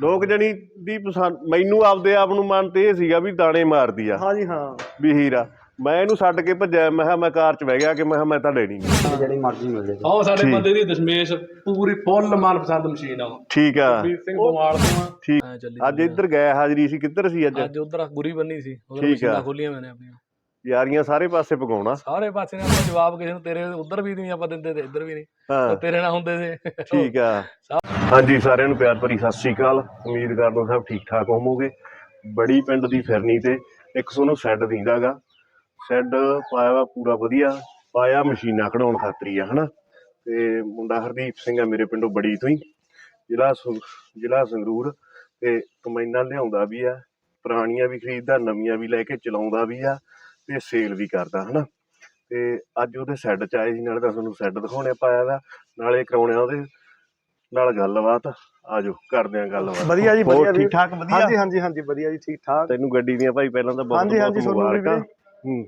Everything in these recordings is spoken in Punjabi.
ਲੋਕ ਜਣੀ ਦੀ ਪਸੰਦ ਮੈਨੂੰ ਆਪਦੇ ਆਪ ਨੂੰ ਮਨ ਤੇ ਇਹ ਸੀਗਾ ਵੀ ਦਾਣੇ ਮਾਰਦੀ ਆ। ਹਾਂਜੀ ਹਾਂ। ਵੀ ਹੀਰਾ। ਮੈਂ ਇਹਨੂੰ ਛੱਡ ਕੇ ਭੱਜਿਆ ਮੈਂ ਕਿਹਾ ਮੈਂ ਕਾਰ 'ਚ ਬਹਿ ਗਿਆ ਕਿ ਮੈਂ ਕਿਹਾ ਮੈਂ ਤਾਂ ਲੈਣੀ ਨਹੀਂ ਜਿਹੜੀ ਮਰਜ਼ੀ ਮਿਲ ਜੇ ਆਹ ਸਾਡੇ ਠੀਕ। ਬੰਦੇ ਦੀ ਦਸ਼ਮੇਸ਼ ਪੂਰੀ ਫੁੱਲ ਮਨਪਸੰਦ ਮਸ਼ੀਨ ਆ। ਠੀਕ ਆ। ਵੀਰ ਸਿੰਘ ਬਵਾਲ ਤੋਂ ਆ ਠੀਕ ਅੱਜ ਇੱਧਰ ਗਏ ਹਾਜ਼ਰੀ ਸੀ ਕਿੱਧਰ ਸੀ ਅੱਜ? ਅੱਜ ਉਧਰ ਗੁਰੀ ਬੰਨੀ ਸੀ। ਆ। ਮਸ਼ੀਨਾਂ ਖੋਲੀਆਂ ਮੈਨੇ ਆਪਣੀਆਂ। ਯਾਰੀਆਂ ਸਾਰੇ ਪਾਸੇ ਪਕਾਉਣਾ ਸਾਰੇ ਪਾਸੇ ਨੇ ਆਪਾਂ ਜਵਾਬ ਕਿਸੇ ਨੂੰ ਤੇਰੇ ਉਧਰ ਵੀ ਨਹੀਂ ਆਪਾਂ ਦਿੰਦੇ ਤੇ ਇੱਧਰ ਵੀ ਨਹੀਂ। ਹਾਂ। ਤੇਰੇ ਨਾਲ ਹੁੰਦੇ ਸੀ ਠੀਕ ਆ। ਹਾਂਜੀ ਸਾਰਿਆਂ ਨੂੰ ਪਿਆਰ ਭਰੀ ਸਤਿ ਸ੍ਰੀ ਅਕਾਲ। ਉਮੀਦ ਕਰਦਾ ਸਭ ਠੀਕ ਠਾਕ ਹੋਵੋਗੇ। ਬੜੀ ਪਿੰਡ ਦੀ ਫਿਰਨੀ ਤੇ ਇੱਕ ਸੋਨੂੰ ਸ਼ੈੱਡ ਦਿੰਦਾਗਾ। ਸ਼ੈੱਡ ਪਾਇਆ ਵਾ ਪੂਰਾ ਵਧੀਆ। ਪਾਇਆ ਮਸ਼ੀਨਾਂ ਕਢਾਉਣ ਖਾਤਰੀ ਆ ਹਨਾ। ਤੇ ਮੁੰਡਾ ਹਰਦੀਪ ਸਿੰਘ ਆ ਮੇਰੇ ਪਿੰਡੋਂ ਬੜੀ ਤੋਂ ਹੀ। ਜ਼ਿਲ੍ਹਾ ਸੁ- ਜ਼ਿਲ੍ਹਾ ਸੰਗਰੂਰ ਤੇ ਕਮੈਨਾਂ ਲਿਆਉਂਦਾ ਵੀ ਆ। ਪੁਰਾਣੀਆਂ ਵੀ ਖਰੀਦਦਾ ਨਵੀਆਂ ਵੀ ਲੈ ਕੇ ਚਲਾਉਂਦਾ ਵੀ ਆ। ਤੇ ਸੇਲ ਵੀ ਕਰਦਾ ਹਨਾ। ਤੇ ਅੱਜ ਉਹਦੇ ਸੈੱਡ ਚ ਆਏ ਸੀ ਨਾਲੇ ਤਾਂ ਤੁਹਾਨੂੰ ਸੈੱਡ ਦਿਖਾਉਣੇ ਪਾਇਆ ਵਾ ਨਾਲੇ ਕਰਾਉਣੇ ਆ ਉਹਦੇ ਨਾਲ ਗੱਲਬਾਤ। ਆਜੋ ਕਰਦੇ ਆ ਗੱਲਬਾਤ। ਵਧੀਆ ਜੀ ਵਧੀਆ ਠੀਕ ਠਾਕ ਵਧੀਆ। ਹਾਂਜੀ ਹਾਂਜੀ ਹਾਂਜੀ ਵਧੀਆ ਜੀ ਠੀਕ ਠਾਕ। ਤੈਨੂੰ ਗੱਡੀ ਦੀਆਂ ਭਾਈ ਪਹਿਲਾਂ ਤਾਂ ਬਹੁਤ ਬਹੁਤ ਹਾਂਜੀ, ਤੁਹਾਨੂੰ ਵੀ ਮੁਬਾਰਕਾਂ ਹੂੰ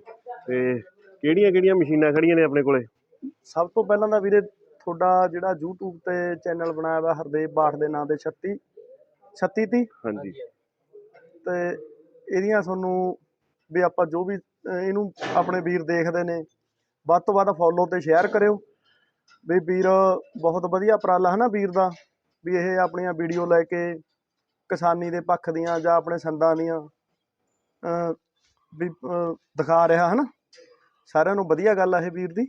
ਤੇ ਕਿਹੜੀਆਂ ਕਿਹੜੀਆਂ ਮਸ਼ੀਨਾਂ ਖੜੀਆਂ ਨੇ ਆਪਣੇ ਕੋਲੇ? ਸਭ ਤੋਂ ਪਹਿਲਾਂ ਤਾਂ ਵੀਰੇ ਤੁਹਾਡਾ ਜਿਹੜਾ YouTube ਤੇ ਚੈਨਲ ਬਣਾਇਆ ਵਾ ਹਰਦੇਵ ਬਾਠ ਦੇ ਨਾਂ ਤੇ 36 36 ਤੀ ਹਾਂਜੀ। ਤੇ ਇਹਦੀਆਂ ਤੁਹਾਨੂੰ ਵੀ ਆਪਾਂ ਜੋ ਵੀ ਇਹਨੂੰ ਆਪਣੇ ਵੀਰ ਦੇਖਦੇ ਨੇ। ਵੱਧ ਤੋਂ ਵੱਧ ਫੋਲੋ ਤੇ ਸ਼ੇਅਰ ਕਰਿਓ। ਵੀ ਵੀਰ ਬਹੁਤ ਵਧੀਆ ਉਪਰਾਲਾ ਹੈ ਨਾ ਵੀਰ ਦਾ। ਵੀ ਇਹ ਆਪਣੀਆਂ ਵੀਡੀਓ ਲੈ ਕੇ ਕਿਸਾਨੀ ਦੇ ਪੱਖ ਦੀਆਂ ਜਾਂ ਆਪਣੇ ਸੰਦਾਂ ਦੀਆਂ ਵੀ ਦਿਖਾ ਰਿਹਾ ਹੈ ਨਾ। ਸਾਰਿਆਂ ਨੂੰ ਵਧੀਆ ਗੱਲ ਆ ਇਹ ਵੀਰ ਦੀ।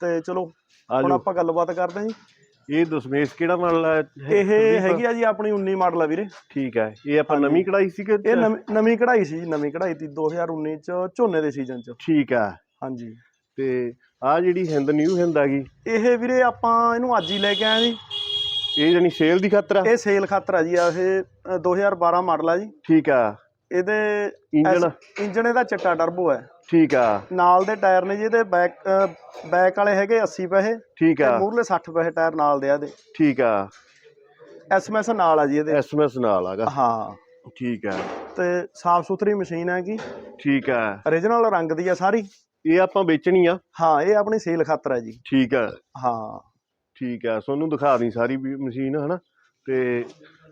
ਤੇ ਚਲੋ ਹੁਣ ਆਪਾਂ ਗੱਲਬਾਤ ਕਰਦੇ ਹਾਂ ਜੀ। ਇਹ ਦਸਮੇਸ਼ ਕਿਹੜਾ ਮਾਡਲ ਹੈ ਇਹ? ਹੈਗੀ ਆ ਜੀ ਆਪਣੀ 19 ਮਾਡਲ ਆ ਵੀਰੇ। ਠੀਕ ਹੈ ਇਹ ਆਪਾਂ। ਨਵੀਂ ਕਢਾਈ ਸੀ ਕਿ ਇਹ ਨਵੀਂ ਨਵੀਂ ਕਢਾਈ ਸੀ ਜੀ ਨਵੀਂ ਕਢਾਈ ਤੀ 2019 ਚ ਝੋਨੇ ਦੇ ਸੀਜ਼ਨ ਚ। ਠੀਕ ਆ। ਹਾਂਜੀ। ਤੇ ਆ ਜਿਹੜੀ ਹਿੰਦ ਨਿਊ ਹਿੰਦ ਆ ਗਈ। ਇਹ ਵੀਰੇ ਆਪਾਂ ਇਹਨੂੰ ਅੱਜ ਹੀ ਲੈ ਕੇ ਆਏ ਜੀ। ਇਹ ਜਾਨੀ ਸੇਲ ਦੀ ਖਾਤਰ ਆ? ਇਹ ਸੇਲ ਖਾਤਰ ਆ ਜੀ ਆ ਇਹ ਅ, 2012 ਮਾਡਲ ਆ ਜੀ। ਠੀਕ ਆ। ਇਹਦੇ ਇੰਜਨ ਇੰਜਨ ਇਹਦਾ ਚਿੱਟਾ ਟਰਬੋ ਹੈ ਠੀਕ ਆ। ਨਾਲ ਦੇ ਟਾਇਰ ਨੇ ਜੀ ਇਹਦੇ ਬੈਕ ਬੈਕ ਵਾਲੇ ਹੈਗੇ 80 ਪੈਸੇ ਠੀਕ ਆ। ਮੂਰਲੇ 60 ਪੈਸੇ ਟਾਇਰ ਨਾਲ ਦੇ ਆ ਇਹਦੇ। ਠੀਕ ਆ। ਐਸਐਮਐਸ ਨਾਲ ਆ ਜੀ ਇਹਦੇ। ਐਸਐਮਐਸ ਨਾਲ ਆਗਾ ਹਾਂ। ਠੀਕ ਆ। ਤੇ ਸਾਫ਼ ਸੁਥਰੀ ਮਸ਼ੀਨ ਹੈਗੀ ਠੀਕ ਆ। Origignal ਰੰਗ ਦੀ ਆ ਸਾਰੀ। ਇਹ ਆਪਾਂ ਵੇਚਣੀ ਆ। ਹਾਂ ਇਹ ਆਪਣੀ ਸੇਲ ਖਾਤਰ ਹੈ ਜੀ। ਠੀਕ ਆ। ਹਾਂ। ਠੀਕ ਆ। ਸੋਨੂੰ ਦਿਖਾ ਦੀ ਸਾਰੀ ਵੀ ਮਸ਼ੀਨ ਹਨਾ? ਤੇ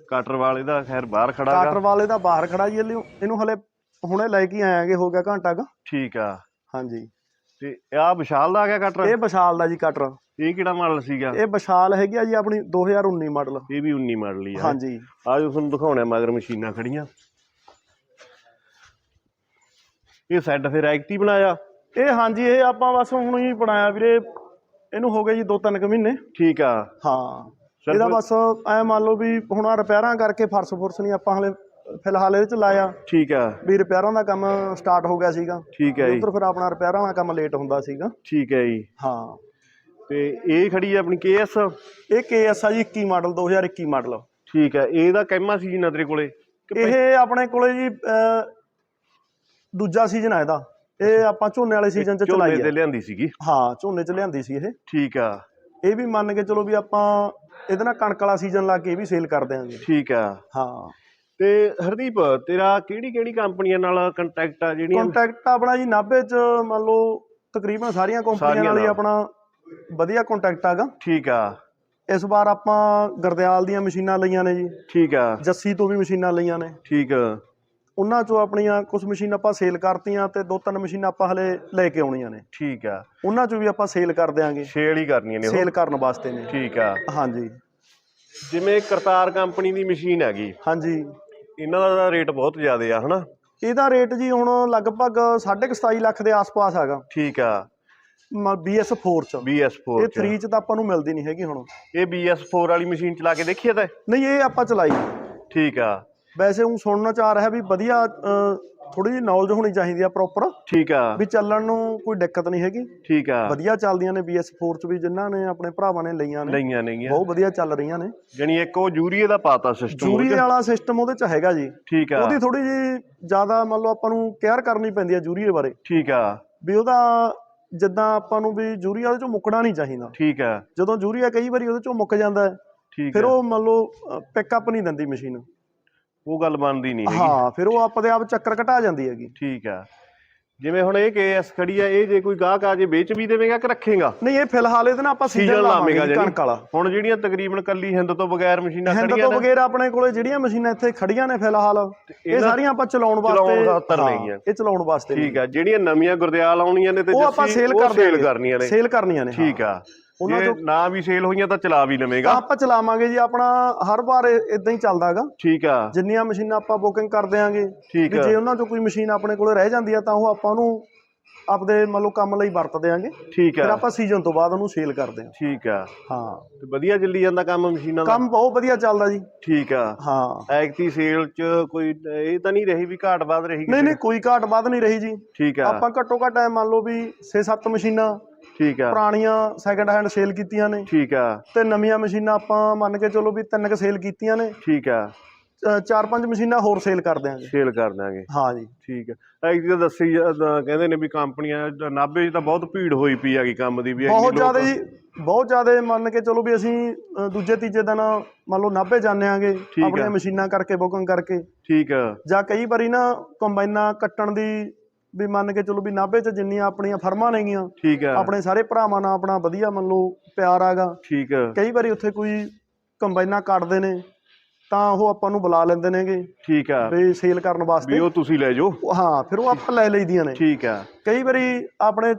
ਕਟਰ ਵਾਲੇ ਦਾ ਖੈਰ ਬਾਹਰ ਖੜਾ ਕਾਟਰ ਗਾ ਵਾਲੇ ਦਾ ਬਾਹਰ ਖੜਾ ਜੀ ਇਹਨੂੰ ਇਹਨੂੰ ਹਲੇ ਹੁਣੇ ਲੈ ਕੇ ਆਇਆਂਗੇ ਹੋ ਗਿਆ ਘੰਟਾ ਕ। ਠੀਕ ਆ। ਹਾਂਜੀ। ਤੇ ਆ ਵਿਸ਼ਾਲ ਦਾ ਆ ਗਿਆ ਕਟਰ ਇਹ ਵਿਸ਼ਾਲ ਦਾ ਜੀ ਕਟਰ ਇਹ ਕਿਹੜਾ ਮਾਡਲ ਸੀਗਾ? ਇਹ ਵਿਸ਼ਾਲ ਹੈਗੀ ਆ ਜੀ ਆਪਣੀ 2019 ਮਾਡਲ ਇਹ ਵੀ 19 ਮਾਡਲ ਹੀ ਆ। ਹਾਂਜੀ। ਆਜੋ ਤੁਹਾਨੂੰ ਦਿਖਾਉਣਾ ਮਗਰ ਮਸ਼ੀਨਾਂ ਖੜੀਆਂ। ਇਹ ਸੈੱਟ ਫਿਰ ਐਕਟਿਵ ਬਣਾਇਆ? ਇਹ ਹਾਂਜੀ ਇਹ ਆਪਾਂ ਬਸ ਹੁਣ ਹੀ ਬਣਾਇਆ ਵੀਰੇ। ਇਹਨੂੰ ਹੋ ਗਏ ਜੀ 2-3 ਕੁ ਮਹੀਨੇ। ਠੀਕ ਆ। ਹਾਂ। ਇਹਦਾ ਬਸ ਐ ਮੰਨ ਲਓ ਵੀ ਹੁਣ ਆਹ ਰਿਪੇਅਰਾਂ ਕਰਕੇ ਫਰਸ਼ ਫੁਰਸ਼ ਨਹੀਂ ਆਪਾਂ ਹਲੇ ਫਿਲਹਾਲ ਇਹਦੇ ਚ ਲਾਇਆ। ਠੀਕ ਆ। ਵੀ ਰਿਪੇਅਰਾਂ ਦਾ ਕੰਮ ਸਟਾਰਟ ਹੋ ਗਿਆ ਸੀਗਾ। ਠੀਕ ਹੈ ਜੀ। ਉਧਰ ਫਿਰ ਆਪਣਾ ਰਿਪੇਅਰਾਂ ਦਾ ਕੰਮ ਲੇਟ ਹੁੰਦਾ ਸੀਗਾ। ਠੀਕ ਹੈ ਜੀ। ਹਾਂ। ਤੇ ਇਹ ਖੜੀ ਆ ਆਪਣੀ ਕੇਐਸ ਇਹ KS ਆ ਜੀ 21 ਮਾਡਲ 2021 ਮਾਡਲ ਠੀਕ ਹੈ ਇਹਦਾ ਕਹਿਮਾ ਸੀ ਨਾ ਤੇਰੇ ਕੋਲੇ? ਕਿ ਇਹ ਆਪਣੇ ਕੋਲੇ ਜੀ ਅਹ, ਦੂਜਾ ਸੀਜ਼ਨ ਆ ਇਹਦਾ। ਇਹ ਆਪਾਂ ਝੋਨੇ ਵਾਲੇ ਸੀਜ਼ਨ ਚ ਝੋਨੇ ਚਲਾਈ ਤੇ ਹੈ ਲਿਆਂਦੀ ਸੀਗੀ। ਹਾਂ ਝੋਨੇ ਚ ਲਿਆਂਦੀ ਸੀ ਇਹ। ਠੀਕ ਆ। ਇਹ ਵੀ ਮੰਨ ਕੇ ਚਲੋ ਵੀ ਆਪਾਂ ਇਹਦੇ ਨਾਲ ਕਣਕ ਵਾਲਾ ਸੀਜ਼ਨ ਲਾ ਕੇ ਇਹ ਵੀ ਸੇਲ ਕਰ ਦਿਆਂਗੇ ਠੀਕ ਆ। ਹਾਂ। ਤੇ ਹਰਦੀਪ ਤੇਰਾ ਕਿਹੜੀ ਕਿਹੜੀ ਕੰਪਨੀਆਂ ਨਾਲ ਕੰਟੈਕਟ ਆ ਜਿਹੜੀਆਂ ਕੰਟੈਕਟ ਆਪਣਾ ਜੀ ਨਾਭੇ ਚ ਮੰਨ ਲਓ ਤਕਰੀਬਨ ਸਾਰੀਆਂ ਕੰਪਨੀਆਂ ਨਾਲ ਹੀ। ਆਪਣਾ ਵਧੀਆ ਕੰਟੈਕਟ ਹੈਗਾ ਠੀਕ ਆ। ਇਸ ਵਾਰ ਆਪਾਂ ਗਰਦਿਆਲ ਦੀਆਂ ਮਸ਼ੀਨਾਂ ਲਈਆਂ ਨੇ ਜੀ। ਠੀਕ ਆ। ਜੱਸੀ ਤੋਂ ਵੀ ਮਸ਼ੀਨਾਂ ਲਈਆਂ ਨੇ। ਠੀਕ। ਆ ਉਹਨਾਂ ਚੋਂ ਆਪਣੀਆਂ ਕੁਝ ਮਸ਼ੀਨਾਂ ਆਪਾਂ ਸੇਲ ਕਰਤੀਆਂ ਤੇ ਦੋ ਤਿੰਨ ਮਸ਼ੀਨਾਂ ਆਪਾਂ ਹਲੇ ਲੈ ਕੇ ਆਉਣੀਆਂ ਨੇ। ਠੀਕ ਆ। ਉਹਨਾਂ ਚੋਂ ਵੀ ਆਪਾਂ ਸੇਲ ਕਰ ਦਿਆਂਗੇ। ਸੇਲ ਹੀ ਕਰਨੀਆਂ ਨੇ ਉਹ। ਸੇਲ ਕਰਨ ਵਾਸਤੇ ਨੇ। ਠੀਕ ਆ। ਹਾਂਜੀ। ਜਿਵੇਂ ਕਰਤਾਰ ਕੰਪਨੀ ਦੀ ਮਸ਼ੀਨ ਹੈਗੀ। ਹਾਂਜੀ। ਇਹਨਾਂ ਦਾ ਰੇਟ ਬਹੁਤ ਜ਼ਿਆਦਾ ਆ ਹਨਾ? ਇਹਦਾ ਰੇਟ ਜੀ ਹੁਣ ਲਗਭਗ 27.5 ਲੱਖ ਦੇ ਆਸ-ਪਾਸ ਹੈਗਾ। ਠੀਕ ਆ। BS4 ਚ। BS4 ਇਹ ਚ। 3 ਚ ਤਾਂ ਆਪਾਂ ਨੂੰ ਮਿਲਦੀ ਨਹੀਂ ਹੈਗੀ ਹੁਣ। ਇਹ BS4 ਵਾਲੀ ਮਸ਼ੀਨ ਚਲਾ ਕੇ ਦੇਖੀ ਆ ਤਾਂ? ਨਹੀਂ ਇਹ ਆਪਾਂ ਚਲਾਈ। ਠੀਕ ਆ। ਵੈਸੇ ਉਹ ਸੁਣਨਾ ਚਾਹ ਰਿਹਾ ਵੀ ਵਧੀਆ ਥੋੜੀ ਜਿਹੀ ਨੌਲੇਜ ਹੋਣੀ ਚਾਹੀਦੀ ਆ ਪ੍ਰੋਪਰ ਠੀਕ ਆ। ਵੀ ਚੱਲਣ ਨੂੰ ਕੋਈ ਦਿੱਕਤ ਨਹੀਂ ਹੈਗੀ। ਠੀਕ ਆ। ਵਧੀਆ ਚੱਲਦੀਆਂ ਨੇ BS4 ਚ ਵੀ ਜਿਨ੍ਹਾਂ ਨੇ ਆਪਣੇ ਭਰਾਵਾਂ ਨੇ ਲਈਆਂ ਨੇ। ਲਈਆਂ ਨੇਗੀਆਂ। ਬਹੁਤ ਵਧੀਆ ਚੱਲ ਰਹੀਆਂ ਨੇ। ਜਣੀ ਇੱਕ ਉਹ ਯੂਰੀਏ ਦਾ ਪਾਤਾ ਸਿਸਟਮ ਜੂਰੀ ਵਾਲਾ ਸਿਸਟਮ ਉਹਦੇ ਚ ਹੈਗਾ ਜੀ। ਠੀਕ ਆ। ਉਹਦੀ ਥੋੜੀ ਜੀ ਜ਼ਿਆਦਾ ਮੰਨ ਲਓ ਆਪਾਂ ਨੂੰ ਕੇਅਰ ਕਰਨੀ ਪੈਂਦੀ ਹੈ ਜੂਰੀਏ ਬਾਰੇ। ਠੀਕ ਆ। ਵੀ ਉਹਦਾ ਜਿੱਦਾਂ ਆਪਾਂ ਨੂੰ ਵੀ ਜੂਰੀਆ ਉਹਦੇ ਚੋਂ ਮੁੱਕਣਾ ਨਹੀਂ ਚਾਹੀਦਾ। ਠੀਕ ਆ। ਜਦੋਂ ਜੂਰੀਆ ਕਈ ਵਾਰੀ ਉਹਦੇ ਚੋਂ ਮੁੱਕ ਜਾਂਦਾ ਹੈ ਠੀਕ ਫਿਰ ਆ। ਉਹ ਮੰਨ ਲਓ ਪਿਕਅਪ ਨਹੀਂ ਦਿੰਦੀ ਮਸ਼ੀਨ ਉਹ ਗੱਲ ਬਣਦੀ ਨਹੀਂ ਹੈਗੀ। ਹਾਂ ਫਿਰ ਉਹ ਆਪਦੇ ਆਪ ਚੱਕਰ ਘਟਾ ਜਾਂਦੀ ਹੈਗੀ। ਠੀਕ ਆ। ਜਿਵੇਂ ਹੁਣ ਇਹ ਕੇਐਸ ਖੜੀ ਆ ਇਹ ਜੇ ਕੋਈ ਗਾਹਕ ਆ ਜੇ ਵੇਚ ਵੀ ਦੇਵੇਂਗਾ ਕਿ ਰੱਖੇਗਾ? ਨਹੀਂ ਇਹ ਫਿਲਹਾਲ ਇਹਦੇ ਨਾਲ ਆਪਾਂ ਸੀਜ਼ਨ ਲਾਵਾਂਗੇ ਲਾਵੇਂਗਾ ਜੀ ਜਾਨੀ ਕਣਕ ਵਾਲਾ। ਹੁਣ ਜਿਹੜੀਆਂ ਤਕਰੀਬਨ ਕੱਲੀ ਹਿੰਦ ਤੋਂ ਬਗੈਰ ਮਸ਼ੀਨਾਂ ਹਿੰਦ ਖੜੀਆਂ ਤੋਂ ਨੇ। ਬਗੈਰ ਆਪਣੇ ਕੋਲੇ ਜਿਹੜੀਆਂ ਮਸ਼ੀਨਾਂ ਇੱਥੇ ਖੜੀਆਂ ਨੇ ਫਿਲਹਾਲ ਇਹ ਸਾਰੀਆਂ ਆਪਾਂ ਚਲਾਉਣ ਵਾਸਤੇ। ਇਹ ਚਲਾਉਣ ਵਾਸਤੇ ਠੀਕ ਆ। ਜਿਹੜੀਆਂ ਨਵੀਆਂ ਗੁਰਦਿਆਲ ਆਉਣੀਆਂ ਨੇ ਤੇ ਉਹ ਆਪਾਂ ਜੱਸੀ, ਸੇਲ ਉਹ ਕਰ ਸੇਲ ਕਰਨੀਆਂ ਨੇ। ਸੇਲ ਕਰਨੀਆਂ ਨੇ। ਠੀਕ ਆ। ਉਹਨਾਂ ਚੋਂ- ਨਾ ਵੀ ਸੇਲ ਹੋਈਆਂ ਤਾਂ ਚਲਾ ਵੀ ਲਵੇਂਗਾ। ਆਪਾਂ ਚਲਾਵਾਂਗੇ ਜੀ ਆਪਣਾ ਹਰ ਵਾਰ ਇਦਾਂ ਹੀ ਚੱਲਦਾ ਹੈਗਾ ਠੀਕ ਆ। ਜਿੰਨੀਆਂ ਮਸ਼ੀਨਾਂ ਆਪਾਂ ਬੁਕਿੰਗ ਕਰ ਦਿਆਂਗੇ ਠੀਕ ਆ। ਜੇ ਉਹਨਾਂ ਚੋਂ ਕੋਈ ਮਸ਼ੀਨ ਆਪਣੇ ਕੋਲੇ ਰਹਿ ਜਾਂਦੀ ਆ ਤਾਂ ਉਹ ਆਪਾਂ ਉਹਨੂੰ ਆਪਦੇ ਮੰਨ ਲਓ ਕੰਮ ਲਈ ਵਰਤ ਦਿਆਂਗੇ। ਠੀਕ ਫਿਰ ਆ ਆਪਾਂ ਸੀਜ਼ਨ ਤੋਂ ਬਾਅਦ ਉਹਨੂੰ ਸੇਲ ਕਰਦੇ ਹਾਂ ਠੀਕ ਆ। ਹਾਂ। ਤੇ ਵਧੀਆ ਚੱਲੀ ਜਾਂਦਾ ਕੰਮ ਮਸ਼ੀਨਾਂ ਦਾ? ਕੰਮ ਬਹੁਤ ਵਧੀਆ ਚੱਲਦਾ ਜੀ। ਠੀਕ ਆ। ਹਾਂ। ਐਕਟੀ ਸੇਲ ਚ ਕੋਈ ਇਹ ਤਾਂ ਨਹੀਂ ਰਹੀ ਵੀ ਘਾਟ ਬਾਦ ਰਹੀ ਨਹੀਂ ਨਹੀਂ ਕੋਈ ਘਾਟ ਵੱਧ ਨਹੀਂ ਰਹੀ ਜੀ। ਠੀਕ ਆ। ਆਪਾਂ ਘੱਟੋ ਘੱਟ ਮੰਨ ਲਓ ਵੀ 6-7 ਮਸ਼ੀਨਾਂ ਠੀਕ ਆ। ਪੁਰਾਣੀਆਂ ਸੈਕੰਡ ਹੈਂਡ ਸੇਲ ਕੀਤੀਆਂ ਨੇ। ਠੀਕ ਆ। ਤੇ ਨਵੀਆਂ ਮਸ਼ੀਨਾਂ ਆਪਾਂ ਮੰਨ ਕੇ ਚਲੋ ਵੀ ਤਿੰਨ ਕ ਸੇਲ ਕੀਤੀਆਂ ਨੇ। ਠੀਕ ਆ। ਚਾਰ ਪੰਜ ਮਸ਼ੀਨਾਂ ਹੋਰ ਸੇਲ ਕਰ ਦਿਆਂਗੇ। ਸੇਲ ਕਰ ਦਾਂਗੇ ਹਾਂ ਜੀ। ਠੀਕ ਆ। ਐਕਟੀ ਤਾਂ ਦੱਸੀ ਕਹਿੰਦੇ ਨੇ ਵੀ ਕੰਪਨੀਆਂ ਨਾਭੇ 'ਚ ਤਾਂ ਬਹੁਤ ਭੀੜ ਹੋਈ ਪਈ ਹੈਗੀ ਕੰਮ ਦੀ ਵੀ ਬਹੁਤ ਜ਼ਿਆਦਾ ਜੀ ਬਹੁਤ ਜ਼ਿਆਦਾ ਮੰਨ ਕੇ ਚਲੋ ਵੀ ਅਸੀਂ ਦੂਜੇ ਤੀਜੇ ਦਿਨ ਮੰਨ ਲਓ ਨਾਭੇ ਜਾਂਦੇ ਆਂਗੇ ਆ। ਆਪਣੀਆਂ ਮਸ਼ੀਨਾਂ ਕਰਕੇ ਬੁਕਿੰਗ ਕਰਕੇ। ਠੀਕ ਆ। ਜਾਂ ਕਈ ਵਾਰੀ ਨਾ ਕੰਬਾਈਨਾਂ ਕੱਟਣ ਦੀ ਵੀ ਮੰਨ ਕੇ ਚਲੋ ਵੀ ਨਾਭੇ 'ਚ ਜਿੰਨੀਆਂ ਆਪਣੀਆਂ ਫਰਮਾਂ ਨੇਗੀਆਂ ਠੀਕ ਆ ਆਪਣੇ ਸਾਰੇ ਭਰਾਵਾਂ ਨਾਲ ਆਪਣਾ ਵਧੀਆ ਮੰਨ ਲਓ ਪਿਆਰ ਆਗਾ। ਠੀਕ। ਆ ਕਈ ਵਾਰੀ ਉੱਥੇ ਕੋਈ ਕੰਬਾਈਨਾਂ ਕੱਟਦੇ ਨੇ ਤਾਂ ਉਹ ਆਪਾਂ ਨੂੰ ਬੁਲਾ ਲੈਂਦੇ ਨੇਗੇ। ਠੀਕ ਆ ਵੀ ਸੇਲ ਕਰਨ ਵੀ ਵਾਸਤੇ ਉਹ ਤੁਸੀਂ ਲੈ ਜਾਓ। ਹਾਂ ਫਿਰ ਉਹ ਆਪਾਂ ਲੈ ਲਈਦੀਆਂ ਨੇ। ਠੀਕ ਆ ਕਈ ਵਾਰੀ ਆਪਣੇ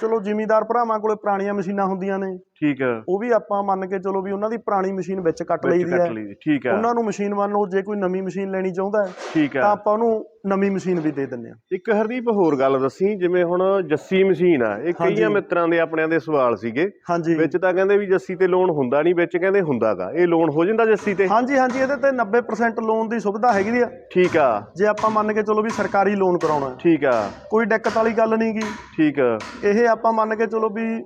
ਚਲੋ ਜ਼ਿਮੀਦਾਰ ਭਰਾਵਾਂ ਕੋਲੇ ਪੁਰਾਣੀਆਂ ਮਸ਼ੀਨਾਂ ਹੁੰਦੀਆਂ ਨੇ। ਠੀਕ ਆ ਉਹ ਵੀ ਆਪਾਂ ਮੰਨ ਕੇ ਚਲੋ ਵੀ ਉਹਨਾਂ ਦੀ ਪੁਰਾਣੀ ਮਸ਼ੀਨ ਵਿੱਚ ਕੱਟ ਵਿੱਚ ਲਈਦੀ ਹੈ। ਲਈ। ਠੀਕ ਆ ਉਹਨਾਂ ਨੂੰ ਮਸ਼ੀਨ ਮੰਨ ਲਓ ਜੇ ਕੋਈ ਨਵੀਂ ਮਸ਼ੀਨ ਲੈਣੀ ਚਾਹੁੰਦਾ ਹੈ ਠੀਕ ਤਾਂ ਆਪਾਂ ਉਹਨੂੰ ਨਵੀਂ ਮਸ਼ੀਨ ਵੀ ਦੇ ਦਿੰਦੇ ਆ ਇੱਕ ਹਰਦੀਪ ਹੋਰ ਗੱਲ ਦੱਸੀ ਜਿਵੇਂ ਹੁਣ ਜੱਸੀ ਮਸ਼ੀਨ ਆ ਇਹ ਹਾਂਜੀ। ਕਈਆਂ ਮਿੱਤਰਾਂ ਦੇ ਆਪਣਿਆਂ ਦੇ ਸਵਾਲ ਸੀਗੇ। ਹਾਂਜੀ। ਵਿੱਚ ਤਾਂ ਕਹਿੰਦੇ ਵੀ ਜੱਸੀ ਤੇ ਲੋਨ ਹੁੰਦਾ ਨਹੀਂ ਵਿੱਚ ਕਹਿੰਦੇ ਹੁੰਦਾਗਾ। ਇਹ ਲੋਨ ਹੋ ਜਾਂਦਾ ਜੱਸੀ ਤੇ? ਹਾਂਜੀ ਹਾਂਜੀ ਇਹਦੇ ਤੇ 90% ਲੋਨ ਦੀ ਸੁਵਿਧਾ ਹੈਗੀ ਆ। ਠੀਕ ਆ। ਜੇ ਆਪਾਂ ਮੰਨ ਕੇ ਚਲੋ ਵੀ ਸਰਕਾਰੀ ਲੋਨ ਕਰਾਉਣਾ ਹੈ। ਠੀਕ ਆ। ਕੋਈ ਦਿੱਕਤ ਵਾਲੀ ਗੱਲ ਨਹੀਂ ਗੀ। ਠੀਕ ਆ। ਇਹ ਆਪਾਂ ਮੰਨ ਕੇ ਚਲੋ ਵੀ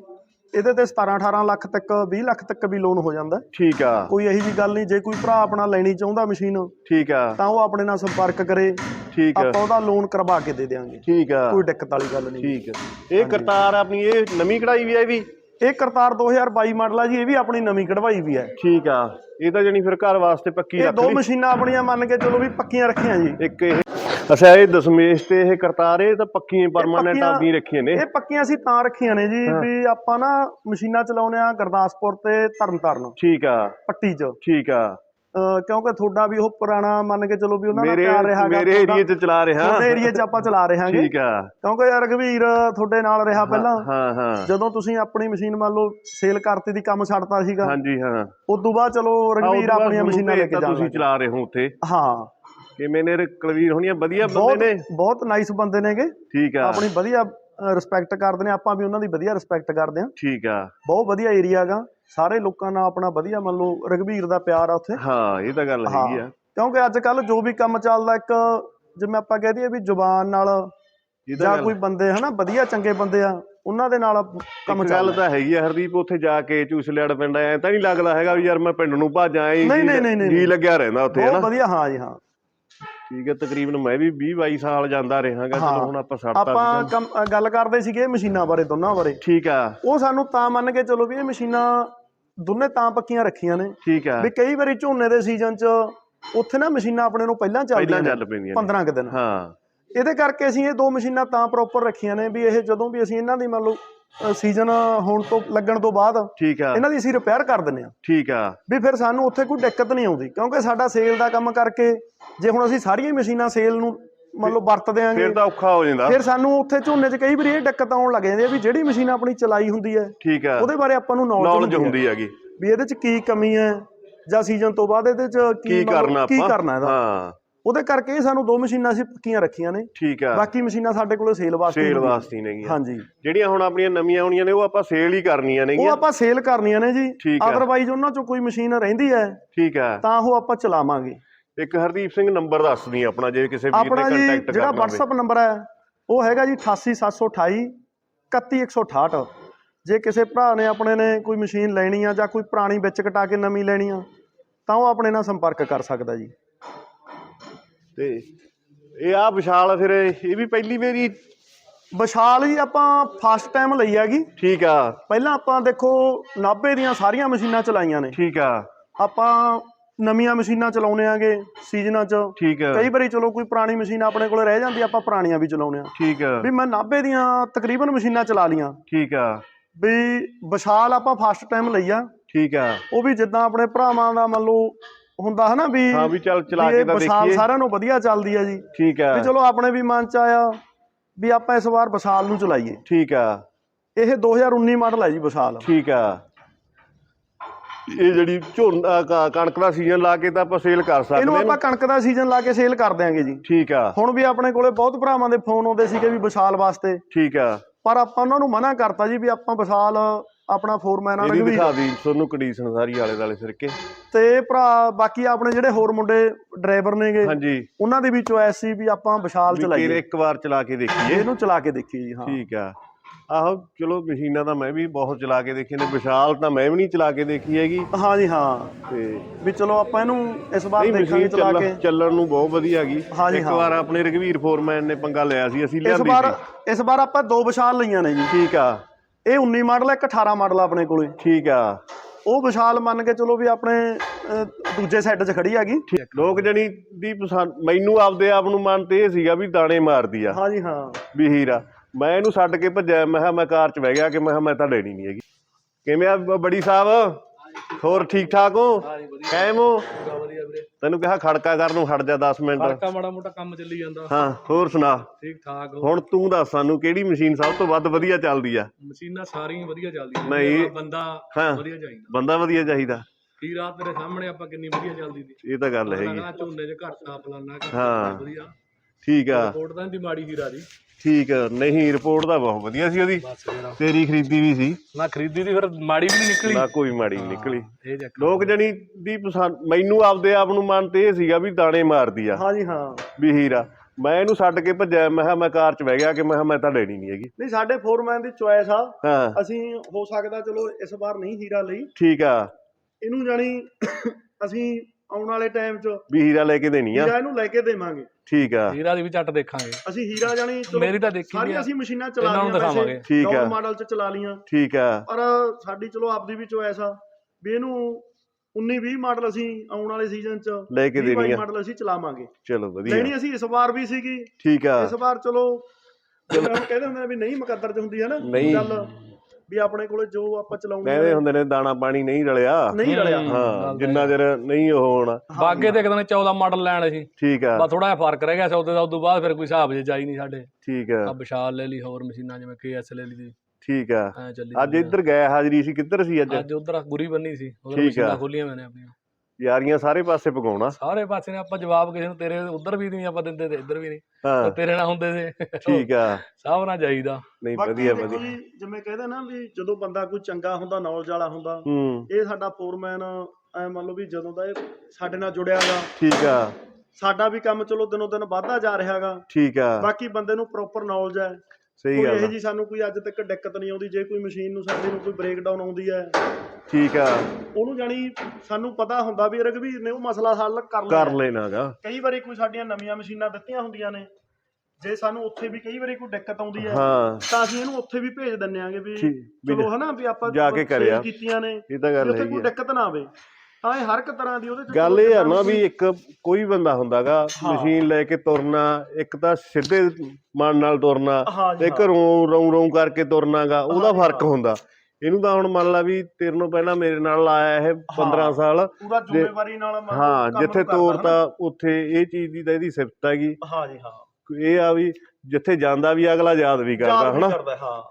ਇਹਦੇ ਤੇ 17 18 ਲੱਖ ਤੱਕ 20 ਲੱਖ ਤੱਕ ਵੀ ਲੋਨ ਹੋ ਜਾਂਦਾ। ਹੈ। ਠੀਕ ਆ। ਕੋਈ ਇਹੀ ਜੀ ਗੱਲ ਨਹੀਂ ਜੇ ਕੋਈ ਭਰਾ ਆਪਣਾ ਲੈਣੀ ਚਾਹੁੰਦਾ ਮਸ਼ੀਨ ਠੀਕ ਆ। ਤਾਂ ਉਹ ਆਪਣੇ ਨਾਲ ਸੰਪਰਕ ਕਰੇ। ਠੀਕ ਆ। ਆਪਾਂ ਉਹਦਾ ਲੋਨ ਕਰਵਾ ਕੇ ਦੇ ਦੇਵਾਂਗੇ ਠੀਕ ਆ। ਕੋਈ ਦਿੱਕਤ ਵਾਲੀ ਗੱਲ ਨਹੀਂ ਠੀਕ ਆ। ਇਹ ਕਰਤਾਰ ਆਪਣੀ ਇਹ ਨਵੀਂ ਕਢਾਈ ਵੀ ਇਹ ਵੀ? ਇਹ ਕਰਤਾਰ 2022 ਮਾਡਲ ਆ ਜੀ ਇਹ ਵੀ ਆਪਣੀ ਨਵੀਂ ਕਢਵਾਈ ਵੀ ਹੈ ਠੀਕ ਆ। ਇਹ ਤਾਂ ਜਣੀ ਫਿਰ ਘਰ ਵਾਸਤੇ ਪੱਕੀ ਇਹ ਰੱਖ ਦੋ ਲਈ। ਮਸ਼ੀਨਾਂ ਆਪਣੀਆਂ ਮੰਨ ਕੇ ਚਲੋ ਵੀ ਪੱਕੀਆਂ ਰੱਖੀਆਂ ਜੀ। ਇੱਕ ਇਹ ਅੱਛਾ ਇਹ ਦਸ਼ਮੇਸ਼ ਤੇ ਇਹ ਕਰਤਾਰ ਇਹ ਤਾਂ ਪੱਕੀਆਂ ਪਰਮਾਨੈਂਟ ਆਪਣੀ ਰੱਖੀਆਂ ਨੇ। ਇਹ ਪੱਕੀਆਂ ਅਸੀਂ ਤਾਂ ਰੱਖੀਆਂ ਨੇ ਜੀ ਵੀ ਆਪਾਂ ਨਾ ਮਸ਼ੀਨਾਂ ਚਲਾਉਂਦੇ ਆ ਗੁਰਦਾਸਪੁਰ ਤੇ ਤਰਨਤਾਰਨ। ਠੀਕ ਆ। ਪੱਟੀ 'ਚ। ਠੀਕ ਆ। ਕਿਉਂਕਿ ਤੁਹਾਡਾ ਵੀ ਉਹ ਪੁਰਾਣਾ ਮੰਨ ਕੇ ਚਲੋ ਵੀ ਉਹਨਾਂ ਨਾਲ ਪਿਆਰ ਰਿਹਾ ਮੇਰੇ ਏਰੀਏ 'ਚ ਚਲਾ ਰਿਹਾ। ਤੁਹਾਡੇ ਏਰੀਏ 'ਚ ਆਪਾਂ ਚਲਾ ਰਹੇ ਹਾਂਗੇ। ਠੀਕ ਆ। ਕਿਉਂਕਿ ਯਾਰ ਰਘਵੀਰ ਤੁਹਾਡੇ ਨਾਲ ਰਿਹਾ ਪਹਿਲਾਂ। ਹਾਂ ਹਾਂ। ਜਦੋਂ ਤੁਸੀਂ ਆਪਣੀ ਮਸ਼ੀਨ ਮੰਨ ਲਓ ਸੇਲ ਕਰਤੀ ਦੀ ਕੰਮ ਛੱਡਤਾ ਸੀਗਾ। ਹਾਂਜੀ ਹਾਂ। ਉਸ ਤੋਂ ਬਾਅਦ ਚਲੋ ਰਘਵੀਰ ਆਪਣੀਆਂ ਮਸ਼ੀਨਾਂ ਲੈ ਕੇ ਜਾਣ ਤੁਸੀਂ ਚਲਾ ਰਹੇ ਹੋ ਉੱਥੇ। ਹਾਂ। ਕਿ ਮੈਨੇ ਕਲਵੀਰ ਹੋਣੀਆਂ ਵਧੀਆ ਬਹੁਤ ਬੰਦੇ ਨੇ? ਬਹੁਤ ਨਾਈਸ ਬੰਦੇ ਨੇਗੇ। ਠੀਕ ਆ। ਆਪਣੀ ਵਧੀਆ ਰਿਸਪੈਕਟ ਕਰਦੇ ਨੇ। ਆਪਾਂ ਵੀ ਉਹਨਾਂ ਦੀ ਵਧੀਆ ਰਿਸਪੈਕਟ ਕਰਦੇ ਹਾਂ। ਠੀਕ ਆ। ਬਹੁਤ ਵਧੀਆ ਏਰੀਆ ਗਾ। ਸਾਰੇ ਲੋਕਾਂ ਨਾਲ ਆਪਣਾ ਵਧੀਆ ਮੰਨ ਲਓ ਰਘਵੀਰ ਦਾ ਪਿਆਰ ਆ ਉੱਥੇ। ਹਾਂ ਇਹ ਤਾਂ ਗੱਲ ਹੈਗੀ ਆ। ਕਿਉਂਕਿ ਅੱਜ ਕੱਲ ਜੋ ਵੀ ਕੰਮ ਚੱਲਦਾ ਇੱਕ ਜਿਵੇਂ ਆਪਾਂ ਕਹਿ ਦਈਏ ਵੀ ਜ਼ੁਬਾਨ ਨਾਲ ਇਹ ਤਾਂ ਜਾਂ ਗੱਲ- ਕੋਈ ਬੰਦੇ ਹਨਾ ਵਧੀਆ ਚੰਗੇ ਬੰਦੇ ਆ ਉਹਨਾਂ ਦੇ ਨਾਲ ਕੰਮ ਇੱਕ ਗੱਲ ਚੱਲਦਾ। ਤਾਂ ਹੈਗੀ ਆ ਹਰਦੀਪ ਉੱਥੇ ਜਾ ਕੇ ਚੂਸਲੇੜ ਪਿੰਡ ਐ ਤਾਂ ਨਹੀਂ ਲੱਗਦਾ ਹੈਗਾ ਵੀ ਯਾਰ ਮੈਂ ਪਿੰਡ ਨੂੰ ਭੱਜਾਂ ਐ ਨਹੀਂ, ਨਹੀਂ, ਨਹੀਂ, ਨਹੀਂ, ਜੀ ਨਹੀਂ। ਲੱਗਿਆ ਰਹਿੰਦਾ ਉੱਥੇ ਬਹੁਤ ਹਨਾ? ਵਧੀਆ ਹਾਂ ਜੀ ਹਾਂ। ਠੀਕ ਹੈ ਤਕਰੀਬਨ ਮੈਂ ਵੀ 20 22 ਸਾਲ ਜਾਂਦਾ ਰਹਾਗਾ ਹਾਂ। ਚਲੋ ਹੁਣ ਆਪਾਂ ਛੱਡਤਾ ਆਪਾਂ ਸੀਗਾ। ਕੰਮ ਅ, ਗੱਲ ਕਰਦੇ ਸੀਗੇ ਇਹ ਮਸ਼ੀਨਾਂ ਬਾਰੇ ਦੋਨਾਂ ਬਾਰੇ। ਠੀਕ ਆ। ਉਹ ਸਾਨੂੰ ਤਾਂ ਮੰਨ ਕੇ ਚਲੋ ਵੀ ਇਹ ਮਸ਼ੀਨਾਂ ਦੋਨੇ ਤਾਂ ਪੱਕੀਆਂ ਰੱਖੀਆਂ ਨੇ। ਠੀਕ ਆ। ਵੀ ਕਈ ਵਾਰੀ ਝੋਨੇ ਦੇ ਸੀਜ਼ਨ 'ਚ ਉੱਥੇ ਨਾ ਮਸ਼ੀਨਾਂ ਆਪਣੇ ਨੂੰ ਪਹਿਲਾਂ ਪਹਿਲਾਂ ਚੱਲਦੀਆਂ ਨੇ ਚੱਲ ਪੈਂਦੀਆਂ ਨੇ। 15 ਕੁ ਦਿਨ। ਹਾਂ। ਇਹਦੇ ਕਰਕੇ ਅਸੀਂ ਇਹ ਦੋ ਮਸ਼ੀਨਾਂ ਤਾਂ ਪ੍ਰੋਪਰ ਰੱਖੀਆਂ ਨੇ ਵੀ ਇਹ ਜਦੋਂ ਵੀ ਅਸੀਂ ਇਹਨਾਂ ਦੀ ਮੰਨ ਲਓ ਸੀਜ਼ਨ ਹੋਣ ਤੋਂ ਲੱਗਣ ਤੋਂ ਬਾਅਦ ਠੀਕ ਆ। ਇਹਨਾਂ ਦੀ ਅਸੀਂ ਰਿਪੇਅਰ ਕਰ ਦਿੰਦੇ ਆ ਠੀਕ ਆ। ਵੀ ਫਿਰ ਸਾਨੂੰ ਉੱਥੇ ਕੋਈ ਦਿੱਕਤ ਨਹੀਂ ਆਉਂਦੀ ਕਿਉਂਕਿ ਸਾਡਾ ਸੇਲ ਦਾ ਕੰਮ ਕਰਕੇ ਜੇ ਹੁਣ ਅਸੀਂ ਸਾਰੀਆਂ ਹੀ ਮਸ਼ੀਨਾਂ ਸੇਲ ਨੂੰ ਮੰਨ ਲਓ ਵਰਤ ਦਿਆਂਗੇ ਫਿਰ ਤਾਂ ਔਖਾ ਹੋ ਜਾਂਦਾ। ਫਿਰ ਸਾਨੂੰ ਉੱਥੇ ਝੋਨੇ 'ਚ ਕਈ ਵਾਰੀ ਇਹ ਦਿੱਕਤ ਆਉਣ ਲੱਗ ਜਾਂਦੀ ਹੈ ਵੀ ਜਿਹੜੀ ਮਸ਼ੀਨ ਆਪਣੀ ਚਲਾਈ ਹੁੰਦੀ ਹੈ ਠੀਕ ਆ। ਉਹਦੇ ਬਾਰੇ ਆਪਾਂ ਨੂੰ ਨੌਲੇਜ ਹੁੰਦੀ ਹੈਗੀ। ਵੀ ਇਹਦੇ 'ਚ ਕੀ ਕਮੀ ਹੈ ਜਾਂ ਸੀਜ਼ਨ ਤੋਂ ਬਾਅਦ ਇਹਦੇ 'ਚ ਕੀ ਕਰਨਾ ਕੀ ਆਪਾਂ। ਕਰਨਾ ਇਹਦਾ। ਹਾਂ। ਉਹਦੇ ਕਰਕੇ ਇਹ ਸਾਨੂੰ ਦੋ ਮਸ਼ੀਨਾਂ ਅਸੀਂ ਪੱਕੀਆਂ ਰੱਖੀਆਂ ਨੇ। ਠੀਕ ਆ। ਬਾਕੀ ਮਸ਼ੀਨਾਂ ਸਾਡੇ ਕੋਲੇ ਸੇਲ ਵਾਸਤੇ ਸੇਲ। ਵਾਸਤੇ ਨੇਗੀਆਂ ਹਾਂਜੀ। ਜਿਹੜੀਆਂ ਹੁਣ ਆਪਣੀਆਂ ਨਵੀਆਂ ਆਉਣੀਆਂ ਨੇ ਉਹ ਆਪਾਂ ਸੇਲ ਹੀ ਕਰਨੀਆਂ ਉਹ ਨੇਗੀਆਂ ਆਪਾਂ ਸੇਲ ਕਰਨੀਆਂ ਨੇ ਜੀ। ਠੀਕ ਆ। ਅਦਰਵਾਈਜ਼ ਉਹਨਾਂ 'ਚੋਂ ਕੋਈ ਮਸ਼ੀਨ ਰਹਿੰਦੀ ਹੈ ਠੀਕ ਆ। ਤਾਂ ਉਹ ਆਪਾਂ ਚਲਾਵਾਂਗੇ। ਇੱਕ ਹਰਦੀਪ ਸਿੰਘ ਨੰਬਰ ਦੱਸ ਦੀ ਆਪਣਾ ਜੇ ਕਿਸੇ ਵੀਰ ਨੇ ਕੰਟੈਕਟ ਜਿਹੜਾ ਕਰਨਾ ਹੋਵੇ। WhatsApp ਨੰਬਰ ਹੈ ਉਹ ਹੈਗਾ ਜੀ 88728 31168 ਜੇ ਕਿਸੇ ਭਰਾ ਨੇ ਆਪਣੇ ਨੇ ਕੋਈ ਮਸ਼ੀਨ ਲੈਣੀ ਆ ਜਾਂ ਕੋਈ ਪੁਰਾਣੀ ਵਿੱਚ ਕਟਾ ਕੇ ਨਵੀਂ ਲੈਣੀ ਆ ਤਾਂ ਉਹ ਆਪਣੇ ਨਾਲ ਸੰਪਰਕ ਕਰ ਸਕਦਾ ਜੀ। ਤੇ ਇਹ ਆ ਵਿਸ਼ਾਲ ਫਿਰ ਇਹ ਵੀ ਪਹਿਲੀ ਵਾਰੀ ਵਿਸ਼ਾਲ ਜੀ ਆਪਾਂ ਫਸਟ ਟਾਈਮ ਲਈ ਹੈਗੀ। ਠੀਕ ਆ। ਪਹਿਲਾਂ ਆਪਾਂ ਦੇਖੋ ਨਾਭੇ ਦੀਆਂ ਸਾਰੀਆਂ ਮਸ਼ੀਨਾਂ ਚਲਾਈਆਂ ਨੇ। ਠੀਕ ਆ। ਆਪਾਂ ਨਵੀਆਂ ਮਸ਼ੀਨਾਂ ਚਲਾਉਨੇ ਆਂਗੇ ਸੀਜ਼ਨਾਂ 'ਚ। ਠੀਕ ਆ। ਕਈ ਵਾਰੀ ਚਲੋ ਕੋਈ ਪੁਰਾਣੀ ਮਸ਼ੀਨ ਆਪਣੇ ਕੋਲੇ ਰਹਿ ਜਾਂਦੀ ਆਪਾਂ ਪੁਰਾਣੀਆਂ ਵੀ ਚਲਾਉਨੇ ਆ। ਠੀਕ ਆ। ਵੀ ਮੈਂ ਨਾਭੇ ਦੀਆਂ ਤਕਰੀਬਨ ਮਸ਼ੀਨਾਂ ਚਲਾ ਲੀਆਂ। ਠੀਕ ਆ। ਵੀ ਵਿਸ਼ਾਲ ਆਪਾਂ ਫਸਟ ਟਾਈਮ ਲਈ ਆ। ਠੀਕ ਆ। ਉਹ ਵੀ ਜਿੱਦਾਂ ਆਪਣੇ ਭਰਾਵਾਂ ਦਾ ਮੰਨ ਲਓ ਹੁੰਦਾ ਹਨਾ ਵੀ ਹਾਂ ਵੀ ਚੱਲ ਚਲਾ ਕੇ ਤਾਂ ਦੇਖੀਏ। ਸਾਰਿਆਂ ਨੂੰ ਵਧੀਆ ਚੱਲਦੀ ਆ ਜੀ। ਠੀਕ ਆ। ਵੀ ਚਲੋ ਆਪਣੇ ਵੀ ਮਨ ਚ ਆਇਆ ਵੀ ਆਪਾਂ ਇਸ ਵਾਰ ਵਿਸ਼ਾਲ ਨੂੰ ਚਲਾਈਏ। ਠੀਕ ਆ। ਇਹ 2019 ਮਾਡਲ ਹੈ ਜੀ ਵਿਸ਼ਾਲ ਠੀਕ ਆ। ਇਹ ਜਿਹੜੀ ਝੋਨਾ ਕਣਕ ਦਾ ਸੀਜ਼ਨ ਲਾ ਕੇ ਤਾਂ ਆਪਾਂ ਸੇਲ ਕਰ ਸਕਦੇ ਇਹਨੂੰ ਆਪਾਂ ਕਣਕ ਦਾ ਸੀਜ਼ਨ ਲਾ ਕੇ ਸੇਲ ਕਰ ਦਿਆਂਗੇ ਜੀ। ਠੀਕ ਆ। ਹੁਣ ਵੀ ਆਪਣੇ ਕੋਲੇ ਬਹੁਤ ਭਰਾਵਾਂ ਦੇ ਫੋਨ ਆਉਂਦੇ ਸੀਗੇ ਵੀ ਵਿਸ਼ਾਲ ਵਾਸਤੇ। ਠੀਕ ਆ। ਪਰ ਆਪਾਂ ਉਹਨਾਂ ਨੂੰ ਮਨਾ ਕਰਤਾ ਜੀ ਵੀ ਆਪਾਂ ਵਿਸ਼ਾਲ ਆਪਣਾ ਫੋਰਮੈਨ ਆ ਇਹਦੀ ਰਘਵੀਰ। ਦਿਖਾ ਦੀ ਤੁਹਾਨੂੰ ਕੰਡੀਸ਼ਨ ਸਾਰੀ ਆਲੇ ਦਾਲੇ ਸਿਰਕੇ ਤੇ ਭਰਾ ਬਾਕੀ ਆਪਣੇ ਜਿਹੜੇ ਹੋਰ ਮੁੰਡੇ ਡਰਾਈਵਰ ਨੇਗੇ ਹਾਂਜੀ। ਉਹਨਾਂ ਦੀ ਵੀ ਚੁਆਇਸ ਸੀ ਵੀ ਆਪਾਂ ਵਿਸ਼ਾਲ ਵੀ ਤੇਰੇ ਚਲਾਈਏ ਇੱਕ ਵਾਰ ਚਲਾ ਕੇ ਦੇਖੀਏ। ਇਹਨੂੰ ਚਲਾ ਕੇ ਦੇਖੀਏ ਜੀ ਹਾਂ। ਠੀਕ ਆ। ਆਹੋ ਚਲੋ ਮਸ਼ੀਨਾਂ ਤਾਂ ਮੈਂ ਵੀ ਬਹੁਤ ਚਲਾ ਕੇ ਦੇਖੀਆਂ ਨੇ ਵਿਸ਼ਾਲ ਤਾਂ ਮੈਂ ਵੀ ਨਹੀਂ ਚਲਾ ਕੇ ਦੇਖੀ ਹੈਗੀ। ਹਾਂ ਜੀ ਹਾਂ। ਤੇ ਵੀ ਚਲੋ ਆਪਾਂ ਇਹਨੂੰ ਇਸ ਵਾਰ ਨਹੀਂ ਦੇਖਾਂਗੇ ਮਸ਼ੀਨ ਚਲਾ ਕੇ। ਚੱਲਣ ਚੱਲਣ ਨੂੰ ਬਹੁਤ ਵਧੀਆ ਹੈਗੀ। ਹਾਂ ਜੀ, ਇੱਕ ਹਾਂ। ਵਾਰ ਆਪਣੇ ਰਘਵੀਰ ਫੋਰਮੈਨ ਨੇ ਪੰਗਾ ਲਿਆ ਸੀ ਅਸੀਂ ਇਸ ਲਿਆਂਦੀ ਵਾਰ ਸੀ। ਇਸ ਵਾਰ ਆਪਾਂ ਦੋ ਵਿਸ਼ਾਲ ਲਈਆਂ ਨੇ ਜੀ। ਠੀਕ ਆ। ਇਹ 19 ਮਾਡਲ ਹੈ ਇੱਕ 18 ਮਾਡਲ ਆ ਆਪਣੇ ਕੋਲੇ। ਠੀਕ ਆ। ਉਹ ਵਿਸ਼ਾਲ ਮੰਨ ਕੇ ਚਲੋ ਵੀ ਆਪਣੇ ਦੂਜੇ ਸਾਈਡ 'ਚ ਖੜੀ ਹੈਗੀ। ਲੋਕ ਜਣੀ ਦੀ ਪਸੰਦ ਮੈਨੂੰ ਆਪਦੇ ਆਪ ਨੂੰ ਮਨ ਤੇ ਇਹ ਸੀਗਾ ਵੀ ਦਾਣੇ ਮਾਰਦੀ ਆ। ਹਾਂ ਜੀ ਹਾਂ। ਵੀ ਹੀਰਾ। ਮੈਂ ਇਹਨੂੰ ਛੱਡ ਕੇ ਭੱਜਿਆ ਮੈਂ ਕਿਹਾ ਮੈਂ ਕਾਰ 'ਚ ਬਹਿ ਗਿਆ ਕਿ ਮੈਂ ਕਿਹਾ ਮੈਂ ਤਾਂ ਲੈਣੀ ਨਹੀਂ ਹੈਗੀ। ਕਿਵੇਂ ਆ ਬੜੀ ਸਾਹਿਬ? ਹੋਰ ਠੀਕ ਠਾਕ ਹੋ? ਕਾਇਮ ਹੋ? ਪੂਰਾ ਵਧੀਆ ਵੀਰੇ। ਤੈਨੂੰ ਕਿਹਾ ਖੜਕਾ ਕਰਨ ਨੂੰ ਹਟ ਜਾ 10 ਮਿੰਟ। ਫਰਕਾ ਮਾੜਾ ਮੋਟਾ ਕੰਮ ਚੱਲੀ ਜਾਂਦਾ। ਹਾਂ ਹੋਰ ਸੁਣਾ। ਠੀਕ ਠਾਕ ਹੁਣ ਤੂੰ ਦੱਸ ਸਾਨੂੰ ਕਿਹੜੀ ਮਸ਼ੀਨ ਸਭ ਤੋਂ ਵੱਧ ਵਧੀਆ ਚੱਲਦੀ ਆ? ਮਸ਼ੀਨਾਂ ਸਾਰੀਆਂ ਵਧੀਆ ਚੱਲਦੀਆਂ ਨਹੀਂ। ਜਿਹੜਾ ਬੰਦਾ ਹਾਂ। ਵਧੀਆ ਚਾਹੀਦਾ। ਬੰਦਾ ਵਧੀਆ ਚਾਹੀਦਾ। ਕੀ ਰਾਤ ਤੇਰੇ ਸਾਹਮਣੇ ਆਪਾਂ ਕਿੰਨੀ ਵਧੀਆ ਚੱਲਦੀ ਸੀ? ਇਹ ਤਾਂ ਗੱਲ ਹੈਗੀ। ਲੱਗਣਾ ਝੋਨੇ 'ਚ ਘੱਟ ਫਲਾਨਾ ਘੱਟ ਹਾਂ। ਵਧੀਆ। ਠੀਕ ਆ। ਰਿਪੋਰਟ ਤਾਂ ਦੀ ਮਾੜੀ ਹੀਰਾ ਦੀ। ਠੀਕ ਆ ਨਹੀਂ ਰਿਪੋਰਟ ਤਾਂ ਬਹੁਤ ਵਧੀਆ ਸੀ ਉਹਦੀ। ਬਸ ਤੇਰੀ ਖਰੀਦੀ ਵੀ ਸੀ। ਨਾ ਖਰੀਦੀ ਦੀ ਫਿਰ ਮਾੜੀ ਵੀ ਨਹੀਂ ਨਿਕਲੀ। ਨਾ ਕੋਈ ਮਾੜੀ ਨੀ ਨਿਕਲੀ। ਇਹ ਲੋਕ ਜਣੀ ਦੀ ਪਸੰਦ ਮੈਨੂੰ ਆਪਦੇ ਆਪ ਨੂੰ ਮਨ ਤੇ ਇਹ ਸੀਗਾ ਵੀ ਦਾਣੇ ਮਾਰਦੀ ਆ। ਹਾਂ ਜੀ ਹਾਂ। ਵੀ ਹੀਰਾ। ਮੈਂ ਇਹਨੂੰ ਛੱਡ ਕੇ ਭੱਜਿਆ ਮੈਂ ਕਿਹਾ ਮੈਂ ਕਾਰ 'ਚ ਬਹਿ ਗਿਆ ਕਿ ਮੈਂ ਕਿਹਾ ਮੈਂ ਤਾਂ ਲੈਣੀ ਨਹੀਂ ਹੈਗੀ। ਨਹੀਂ ਸਾਡੇ ਫੋਰਮੈਨ ਦੀ ਚੁਆਇਸ ਆ। ਹਾਂ। ਅਸੀਂ ਹੋ ਸਕਦਾ ਚਲੋ ਇਸ ਵਾਰ ਨਹੀਂ ਹੀਰਾ ਲਈ। ਠੀਕ ਆ। ਇਹਨੂੰ ਜਾਣੀ ਅਸੀਂ ਆਉਣ ਵਾਲੇ ਟਾਈਮ 'ਚ ਵੀ ਹੀਰਾ ਲੈ ਕੇ ਦੇਣੀ ਆ। ਹੀਰਾ ਇਹਨੂੰ ਲੈ ਕੇ ਦੇਵਾਂਗੇ। ਠੀਕ ਆ। ਹੀਰਾ ਦੀ ਵੀ ਝੱਟ ਦੇਖਾਂਗੇ। ਅਸੀਂ ਹੀਰਾ ਜਾਣੀ ਚਲੋ ਮੇਰੀ ਤਾਂ ਦੇਖੀ ਸਾਰੀਆਂ ਅਸੀਂ ਮਸ਼ੀਨਾਂ ਚਲਾ ਇਹਨਾਂ ਨੂੰ ਲਈਆਂ ਦਿਖਾਵਾਂਗੇ। ਠੀਕ ਆ। ਮਾਡਲ 'ਚ ਚਲਾ ਲੀਆਂ ਠੀਕ ਆ। ਪਰ ਸਾਡੀ ਚਲੋ ਆਪਦੀ ਵੀ ਚੋਇਸ ਆ। ਵੀ ਇਹਨੂੰ 19 20 ਮਾਡਲ ਅਸੀਂ ਆਉਣ ਵਾਲੇ ਸੀਜ਼ਨ 'ਚ ਲੈ ਕੇ 20 ਦੇਣੀ ਆ। ਮਾਡਲ ਅਸੀਂ ਚਲਾਵਾਂਗੇ। ਚਲੋ ਵਧੀਆ। ਲੈਣੀ ਅਸੀਂ ਇਸ ਵਾਰ ਵੀ ਸੀਗੀ। ਠੀਕ ਆ। ਇਸ ਵਾਰ ਚਲੋ ਹੁਣ ਕਹਿੰਦੇ ਹੁੰਦੇ ਨੇ ਵੀ ਨਹੀਂ ਮੁਕੱਦਰ 'ਚ ਹੁੰਦੀ ਹੈ ਨਾ ਨਹੀਂ। ਗੱਲ ਵੀ ਆਪਣੇ ਕੋਲੇ ਜੋ ਆਪਾਂ ਚਲਾਉਂਦੇ ਕਹਿੰਦੇ ਹੁੰਦੇ ਨੇ ਦਾਣਾ ਪਾਣੀ ਨਹੀਂ ਰਲਿਆ। ਨਹੀਂ ਰਲਿਆ। ਹੂੰ। ਜਿੰਨਾ ਚਿਰ ਨਹੀਂ ਉਹ ਹੋਣਾ। ਬਾਗੇ ਤੇ ਇੱਕ ਦਿਨ 14 ਮਾਡਲ ਲੈਣ ਸੀ ਠੀਕ ਆ। ਬਸ ਥੋੜਾ ਜਿਹਾ ਫ਼ਰਕ ਰਹਿ ਗਿਆ ਸੌਦੇ ਦਾ ਉਦੋਂ ਬਾਅਦ ਫਿਰ ਕੋਈ ਹਿਸਾਬ ਜੇ ਜਾਈ ਨਹੀਂ ਸਾਡੇ। ਠੀਕ ਆ। ਆ ਵਿਸ਼ਾਲ ਲੈ ਲਈ ਹੋਰ ਮਸ਼ੀਨਾਂ ਜਿਵੇਂ ਕੇਐਸ ਲੈ ਲਈ ਠੀਕ ਆ। ਅੱਜ ਇੱਧਰ ਗਏ ਹਾਜ਼ਰੀ ਸੀ ਕਿੱਧਰ ਸੀ ਅੱਜ? ਅੱਜ ਉਧਰ ਗੁਰੀ ਬੰਨੀ ਸੀ। ਆ। ਮਸ਼ੀਨਾਂ ਖੋਲੀਆਂ ਮੈਨੇ ਆਪਣੀਆਂ। ਯਾਰੀਆਂ ਸਾਰੇ ਪਾਸੇ ਪਕਾਉਣਾ। ਸਾਰੇ ਪਾਸੇ ਨੇ ਆਪਾਂ ਜਵਾਬ ਕਿਸੇ ਨੂੰ ਤੇਰੇ ਉਧਰ ਵੀ ਨਹੀਂ ਆਪਾਂ ਦਿੰਦੇ ਤੇ ਇੱਧਰ ਵੀ ਨਹੀਂ। ਹਾਂ। ਤੇਰੇ ਨਾਲ ਹੁੰਦੇ ਸੀ ਠੀਕ ਆ। ਸਭ ਨਾਲ ਜਾਈਦਾ। ਨਹੀਂ ਬਾਕੀ ਵਧੀਆ ਵਧੀਆ। ਜੀ ਜਿਵੇਂ ਕਹਿੰਦੇ ਨਾ ਵੀ ਜਦੋਂ ਬੰਦਾ ਕੋਈ ਚੰਗਾ ਹੁੰਦਾ ਨੌਲੇਜ ਵਾਲਾ ਹੁੰਦਾ ਹੂੰ। ਇਹ ਸਾਡਾ ਫੋਰਮੈਨ ਐ ਮੰਨ ਲਓ ਵੀ ਜਦੋਂ ਦਾ ਇਹ ਸਾਡੇ ਨਾਲ ਜੁੜਿਆ ਗਾ। ਠੀਕ ਆ। ਸਾਡਾ ਵੀ ਕੰਮ ਚਲੋ ਦਿਨੋਂ ਦਿਨ ਵੱਧਦਾ ਜਾ ਰਿਹਾਗਾ। ਠੀਕ ਆ। ਬਾਕੀ ਬੰਦੇ ਨੂੰ ਪ੍ਰੋਪਰ ਨੌਲੇਜ ਹੈ। ਸਹੀ ਗੱਲ ਇਹੋ ਆ। ਜੀ ਸਾਨੂੰ ਕੋਈ ਅੱਜ ਤੱਕ ਦਿੱਕਤ ਨਹੀਂ ਆਉਂਦੀ ਜੇ ਕੋਈ ਮਸ਼ੀਨ ਨੂੰ ਸਾਡੇ ਨੂੰ ਕੋਈ ਬ੍ਰੇਕਡਾਊਨ ਆਉਂਦੀ ਹੈ। ਠੀਕ ਆ। ਉਹਨੂੰ ਜਾਣੀ ਸਾਨੂੰ ਪਤਾ ਹੁੰਦਾ ਵੀ ਰਘਵੀਰ ਨੇ ਉਹ ਮਸਲਾ ਹੱਲ ਕਰ ਕਰ ਲੈਣਾ ਲੈਣਾਗਾ ਕਈ ਵਾਰੀ ਕੋਈ ਸਾਡੀਆਂ ਨਵੀਆਂ ਮਸ਼ੀਨਾਂ ਦਿੱਤੀਆਂ ਹੁੰਦੀਆਂ ਨੇ। ਜੇ ਸਾਨੂੰ ਉੱਥੇ ਵੀ ਕਈ ਵਾਰੀ ਕੋਈ ਦਿੱਕਤ ਆਉਂਦੀ ਹੈ ਹਾਂ। ਤਾਂ ਅਸੀਂ ਇਹਨੂੰ ਉੱਥੇ ਵੀ ਭੇਜ ਦਿੰਨੇ ਆਂਗੇ ਵੀ ਚਲੋ ਹਨਾ ਵੀ ਆਪਾਂ ਜਾ ਕੇ ਕਰਿਆ। ਕੀਤੀਆਂ ਨੇ ਇਹ ਤਾਂ ਗੱਲ ਹੈਗੀ ਕੋਈ ਦਿੱਕਤ ਨਾ ਆਵੇ। ਤਾਂ ਇਹ ਹਰ ਇੱਕ ਤਰ੍ਹਾਂ ਦੀ ਉਹਦੇ ਚ ਗੱਲ ਇਹ ਆ ਨਾ ਵੀ ਇੱਕ ਕੋਈ ਬੰਦਾ ਹੁੰਦਾਗਾ ਹਾਂ। ਮਸ਼ੀਨ ਲੈ ਕੇ ਤੁਰਨਾ ਇੱਕ ਤਾਂ ਸਿੱਧੇ ਮਨ ਨਾਲ ਤੁਰਨਾ ਹਾਂ ਤੇ ਹਾਂ। ਘਰੋਂ ਰੌਂ ਰੌਂ ਕਰਕੇ ਤੁਰਨਾਗਾ ਉਹਦਾ ਹਾਂ ਫ਼ਰਕ ਹਾਂ। ਹੁੰਦਾ। ਇਹਨੂੰ ਤਾਂ ਹੁਣ ਮੰਨ ਲਾ ਵੀ ਤੇਰੇ ਨੂੰ ਪਹਿਲਾਂ ਮੇਰੇ ਨਾਲ ਆਇਆ ਇਹ 15 ਸਾਲ। ਪੂਰਾ ਜ਼ਿੰਮੇਵਾਰੀ ਨਾਲ ਮੰਨ ਲਓ ਹਾਂ ਕੰਮ ਜਿੱਥੇ ਨੂੰ ਕਰਦਾ ਤੋਰਤਾ ਉੱਥੇ ਇਹ ਚੀਜ਼ ਦੀ ਤਾਂ ਇਹਦੀ ਸਿਫਤ ਹੈਗੀ। ਹਨਾ। ਹਾਂ ਜੀ ਹਾਂ। ਇਹ ਆ ਵੀ ਜਿੱਥੇ ਜਾਂਦਾ ਵੀ ਅਗਲਾ ਯਾਦ ਵੀ ਕਰਦਾ ਯਾਦ ਵੀ ਹਨਾ। ਕਰਦਾ ਹਾਂ।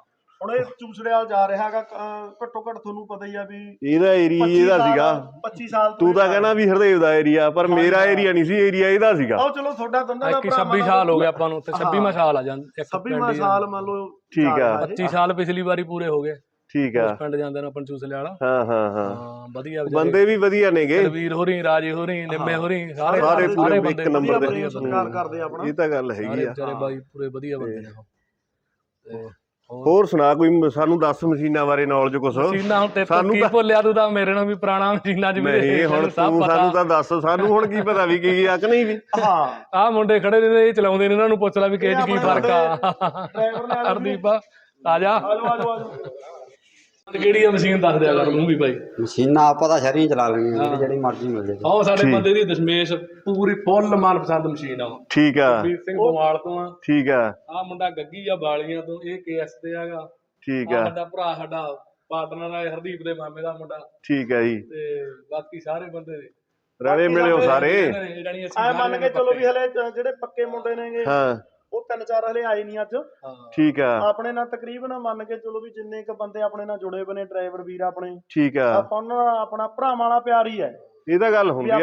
ਹੁਣ ਇਹ ਚੂਸੜਿਆਲ ਜਾ ਰਿਹਾ ਹੈਗਾ ਅਹ ਘੱਟੋ ਘੱਟ ਤੁਹਾਨੂੰ ਪਤਾ ਹੀ ਆ ਵੀ ਇਹਦਾ ਏਰੀਆ 25 ਇਹਦਾ ਸਾਲ- ਸੀਗਾ। 25 ਸਾਲ ਤੋਂ ਤੂੰ ਕਹਿੰਦਾ ਵੀ ਹਰਦੇਵ ਦਾ ਏਰੀਆ ਪਰ ਜੀ, ਮੇਰਾ। ਏਰੀਆ ਨਹੀਂ ਸੀ ਏਰੀਆ ਇਹਦਾ ਸੀਗਾ। ਆਓ ਚਲੋ ਤੁਹਾਡਾ ਦੋਨਾਂ ਦਾ 21 26 ਸਾਲ ਹੋ ਗਏ ਆਪਾਂ ਨੂੰ ਤੇ 26ਵਾਂ ਸਾਲ ਆ ਜਾਂ ਇੱਕ 26ਵਾਂ ਸਾਲ ਮੰਨ ਲਓ ਠੀਕ ਜਾ ਆ। ਰਿਹਾ ਇਹ। 25 ਸਾਲ ਪਿਛਲੀ ਵਾਰੀ ਪੂਰੇ ਹੋ ਗਏ। ਠੀਕ ਆ। ਉਸ ਪਿੰਡ ਜਾਂਦੇ ਨੇ ਆਪਾਂ ਚੂਸਲੇ ਵਾਲਾ ਹਾਂ ਹਾਂ ਹਾਂ। ਹਾਂ ਵਧੀਆ ਬੰਦੇ ਵੀ ਵਧੀਆ ਨੇਗੇ। ਵੀਰ ਹੋਰੀ ਰਾਜੇ ਹੋਰੀ ਨਿੰਮੇ ਹੋਰੀ ਸਾਰੇ ਸਾਰੇ ਪੂਰੇ ਬੰਦੇ ਇੱਕ ਨੰਬਰ ਦੇ। ਵਧੀਆ ਸਤਿਕਾਰ ਕਰਦੇ ਆ ਆਪਣਾ। ਇਹ ਤਾਂ ਗੱਲ ਹੈਗੀ ਆ। ਵਿਚਾਰੇ ਬਾਈ ਪੂਰੇ ਵਧੀਆ ਬੰਦੇ ਨੇ ਉਹ। ਤੇ ਹੋਰ। ਹੋਰ? ਸੁਣਾ ਕੋਈ ਮ- ਸਾਨੂੰ ਦੱਸ ਮਸ਼ੀਨਾਂ ਬਾਰੇ ਨੌਲੇਜ ਕੁਛ? ਮਸ਼ੀਨਾਂ ਹੁਣ ਤੇ ਸਾਨੂੰ ਕੀ ਤਾਂ- ਭੁੱਲਿਆ ਤੂੰ ਤਾਂ ਮੇਰੇ ਨਾਲ ਵੀ ਪੁਰਾਣਾ ਮਸ਼ੀਨਾਂ ਚ ਵੀ ਨਹੀਂ ਹੁਣ ਤੂੰ ਸਾਨੂੰ ਤਾਂ ਦੱਸ ਸਾਨੂੰ ਹੁਣ ਕੀ ਪਤਾ ਵੀ ਕੀ ਆ ਕਿ ਨਹੀਂ ਵੀ? ਹਾਂ। ਆਹ ਮੁੰਡੇ ਖੜੇ ਨੇ ਇਹ ਚਲਾਉਂਦੇ ਨੇ ਇਹਨਾਂ ਨੂੰ ਪੁੱਛ ਲੈ ਵੀ ਕਿਹ ਚ ਕੀ ਆਪਣੇ ਫ਼ਰਕ ਆ। ਡਰਾਈਵਰ ਨਾਲ ਹਰਦੀਪ ਆ ਜਾ। ਆਜੋ ਆਜੋ। ਕਿਹੜੀ ਆ ਮਸ਼ੀਨ ਦੱਸ ਦਿਆ ਕਰ ਨੂੰ ਵੀ ਭਾਈ। ਮਸ਼ੀਨਾਂ ਆਪਾਂ ਤਾਂ ਸ਼ਰੀਆਂ ਚਲਾ ਲੈਣੀਆਂ ਜਿਹੜੀ- ਜਿਹੜੀ ਮਰਜ਼ੀ ਮਿਲ ਜਾਏ ਆਹ ਸਾਡੇ ਠੀਕ। ਬੰਦੇ ਦੀ ਦਸ਼ਮੇਸ਼ ਪੂਰੀ ਫੁੱਲ ਮਨਪਸੰਦ ਮਸ਼ੀਨ ਆ ਉਹ। ਠੀਕ ਆ। ਵੀਰ ਸਿੰਘ ਬਵਾਲ ਤੋਂ ਆ। ਠੀਕ ਆ। ਆ ਮੁੰਡਾ ਗੱਗੀ ਆ ਬਾਲੀਆਂ ਤੋਂ ਇਹ ਕੇਐਸ ਤੇ ਆਗਾ ਠੀਕ ਆ। ਸਾਡਾ ਭਰਾ ਸਾਡਾ ਪਾਰਟਨਰ ਆ ਹਰਦੀਪ ਦੇ ਮਾਮੇ ਦਾ ਮੁੰਡਾ। ਠੀਕ ਆ ਜੀ। ਤੇ ਬਾਕੀ ਸਾਰੇ ਬੰਦੇ ਦੇ। ਰਲੇ ਮਿਲੇ ਹੋ ਸਾਰੇ। ਅਸੀਂ ਐ ਮੰਨ ਕੇ ਚਲੋ ਵੀ ਹਲੇ ਜ- ਜਿਹੜੇ ਪੱਕੇ ਮੁੰਡੇ ਨੇਗੇ। ਹਾਂ। ਉਹ ਤਿੰਨ ਚਾਰ ਹਲੇ ਆਏ ਨਹੀਂ ਅੱਜ। ਹਾਂ। ਠੀਕ ਆ। ਆਪਣੇ ਨਾਲ ਤਕਰੀਬਨ ਮੰਨ ਕੇ ਚਲੋ ਵੀ ਜਿੰਨੇ ਕ ਬੰਦੇ ਆਪਣੇ ਨਾਲ ਜੁੜੇ ਹੋਏ ਨੇ ਡਰਾਈਵਰ ਵੀਰ ਆਪਣੇ। ਠੀਕ ਆ। ਆਪਾਂ ਉਹਨਾਂ ਨਾਲ ਆਪਣਾ ਭਰਾਵਾਂ ਵਾਲਾ ਪਿਆਰ ਹੀ ਹੈ। ਇਹ ਤਾਂ ਗੱਲ ਹੁੰਦੀ ਆ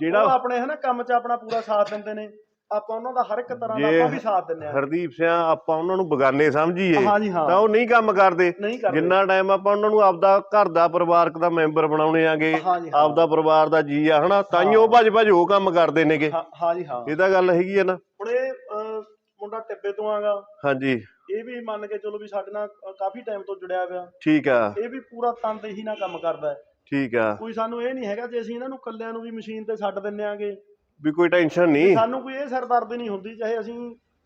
ਜਿਹੜਾ- ਆਪਣੇ ਹਨਾ ਕੰਮ 'ਚ ਆਪਣਾ ਪੂਰਾ ਸਾਥ ਦਿੰਦੇ ਨੇ। ਆਪਾਂ ਉਹਨਾਂ ਦਾ ਹਰ ਇੱਕ ਤਰ੍ਹਾਂ ਦਾ ਆਪਾਂ ਵੀ ਸਾਥ ਦਿੰਦੇ ਆ ਹਰਦੀਪ ਸਿੰਘ ਆਪਾਂ ਉਹਨਾਂ ਨੂੰ ਬਗਾਨੇ ਸਮਝੀਏ ਹਾਂ ਤਾਂ ਉਹ ਨਹੀਂ ਕੰਮ ਕਰਦੇ। ਜਿੰਨਾ ਟਾਈਮ ਆਪਾਂ ਉਹਨਾਂ ਨੂੰ ਆਪਦਾ ਘਰ ਦਾ ਪਰਿਵਾਰਕ ਦਾ ਮੈਂਬਰ ਬਣਾਉਣੇ ਆਗੇ ਹਾਂ ਆਪਦਾ ਪਰਿਵਾਰ ਦਾ ਜੀ ਆ ਹਨਾ ਤਾਂ ਹੀ ਉਹ ਭੱਜ ਭੱਜ ਉਹ ਕੰਮ ਕਰਦੇ ਨੇਗੇ। ਹਾਂ- ਹਾਂਜੀ ਹਾਂ। ਇਹ ਤਾਂ ਗੱਲ ਹੈਗੀ ਆ ਨਾ। ਹੁਣ ਇਹ ਮੁੰਡਾ ਟਿੱਬੇ ਤੋਂ ਆਗਾ। ਹਾਂਜੀ। ਇਹ ਵੀ ਮੰਨ ਕੇ ਚਲੋ ਵੀ ਸਾਡੇ ਨਾਲ ਕਾਫੀ ਟਾਈਮ ਤੋਂ ਜੁੜਿਆ ਹੋਇਆ ਠੀਕ ਆ। ਇਹ ਵੀ ਪੂਰਾ ਤਨਦੇਹੀ ਨਾਲ ਕੰਮ ਕਰਦਾ ਹੈ। ਠੀਕ ਆ। ਕੋਈ ਸਾਨੂੰ ਇਹ ਨਹੀਂ ਹੈਗਾ ਜੇ ਅਸੀਂ ਇਹਨਾਂ ਨੂੰ ਕੱਲਿਆਂ ਨੂੰ ਵੀ ਮਸ਼ੀਨ ਤੇ ਛੱਡ ਦਿੰਨੇ ਆਗੇ। ਵੀ ਕੋਈ ਟੈਨਸ਼ਨ ਨਹੀਂ। ਸਾਨੂੰ ਕੋਈ ਇਹ ਸਰਦਰਦੀ ਨਹੀਂ ਹੁੰਦੀ ਚਾਹੇ ਅਸੀਂ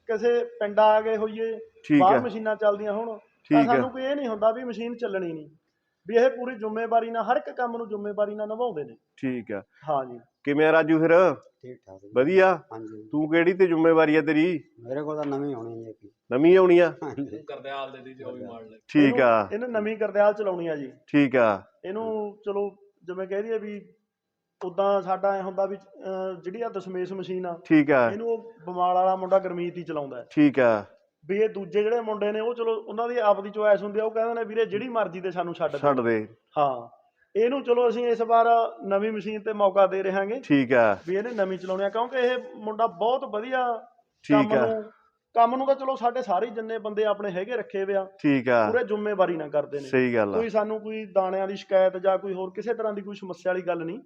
ਕਿਸੇ ਪਿੰਡ ਆ ਗਏ ਹੋਈਏ ਬਾਹਰ ਮਸ਼ੀਨਾਂ ਚੱਲਦੀਆਂ ਹੋਣ ਸਾਨੂੰ ਕੋਈ ਇਹ ਨਹੀਂ ਹੁੰਦਾ ਵੀ ਮਸ਼ੀਨ ਚੱਲਣੀ ਨਹੀਂ। ਵੀ ਇਹ ਪੂਰੀ ਜ਼ਿੰਮੇਵਾਰੀ ਨਾਲ ਹਰ ਇੱਕ ਕੰਮ ਨੂੰ ਜ਼ਿੰਮੇਵਾਰੀ ਨਾਲ ਨਿਭਾਉਂਦੇ ਨੇ। ਠੀਕ ਆ। ਹਾਂਜੀ ਕਿਵੇਂ ਆ ਰਾਜੂ ਫਿਰ? ਠੀਕ ਠਾਕ ਜੀ। ਵਧੀਆ? ਹਾਂਜੀ ਤੂੰ ਕਿਹੜੀ ਤੇ ਜ਼ਿੰਮੇਵਾਰੀ ਆ ਤੇਰੀ? ਮੇਰੇ ਕੋਲ ਤਾਂ ਨਵੀਂ ਹੋਣੀ ਹੈ ਜੀ ਨਵੀਂ ਆਉਣੀ ਆ? ਹਾਂਜੀ। ਕਰਦੇ ਆਲ ਦੇ ਦੀ ਜੋ ਵੀ ਮਾਰ ਲੈ। ਠੀਕ ਆ। ਇਹਨੂੰ ਨਵੀਂ ਕਰਦਿਆਲ ਚਲਾਉਣੀ ਆ ਜੀ। ਠੀਕ ਆ। ਇਹਨੂੰ ਚਲੋ ਜਿਵੇਂ ਕਹਿ ਦਈਏ ਵੀ ਉਦਾਂ ਸਾਡਾ ਐ ਹੁੰਦਾ ਵੀ ਜਿਹੜੀ ਆ ਦਸ਼ਮੇਸ਼ ਮਸ਼ੀਨ ਆ ਠੀਕ ਆ। ਇਹਨੂੰ ਉਹ ਬਮਾਲ ਵਾਲਾ ਮੁੰਡਾ ਗਰਮੀਤ ਹੀ ਚਲਾਉਂਦਾ। ਠੀਕ ਆ। ਵੀ ਇਹ ਦੂਜੇ ਜਿਹੜੇ ਮੁੰਡੇ ਨੇ ਉਹ ਚਲੋ ਉਹਨਾਂ ਦੀ ਆਪਦੀ ਚੋਇਸ ਹੁੰਦੀ ਆ ਉਹ ਕਹਿੰਦੇ ਨੇ ਵੀਰੇ ਜਿਹੜੀ ਮਰਜ਼ੀ ਤੇ ਸਾਨੂੰ ਛੱਡ ਦੇ ਛੱਡ ਦੇ। ਹਾਂ। ਇਹਨੂੰ ਚਲੋ ਅਸੀਂ ਇਸ ਵਾਰ ਨਵੀਂ ਮਸ਼ੀਨ ਤੇ ਮੌਕਾ ਦੇ ਰਹਾਂਗੇ। ਠੀਕ ਆ। ਵੀ ਇਹਨੇ ਨਵੀਂ ਚਲਾਉਣੀ ਆ ਕਿਉਂਕਿ ਇਹ ਮੁੰਡਾ ਬਹੁਤ ਵਧੀਆ ਠੀਕ ਕੰਮ ਆ ਨੂੰ ਕੰਮ ਨੂੰ ਤਾਂ ਚਲੋ ਸਾਡੇ ਸਾਰੇ ਜਿੰਨੇ ਬੰਦੇ ਆਪਣੇ ਹੈਗੇ ਰੱਖੇ ਵੇ ਆ ਠੀਕ ਆ। ਪੂਰੇ ਜ਼ਿੰਮੇਵਾਰੀ ਨਾਲ ਕਰਦੇ ਨੇ। ਸਹੀ ਗੱਲ ਆ। ਕੋਈ ਸਾਨੂੰ ਕੋਈ ਦਾਣਿਆਂ ਦੀ ਸ਼ਿਕਾਇਤ ਜਾਂ ਕੋਈ ਹੋਰ ਕਿਸੇ ਤਰ੍ਹਾਂ ਦੀ ਕੋਈ ਸਮੱਸਿਆ ਵਾਲੀ ਗੱਲ ਨਹੀਂ।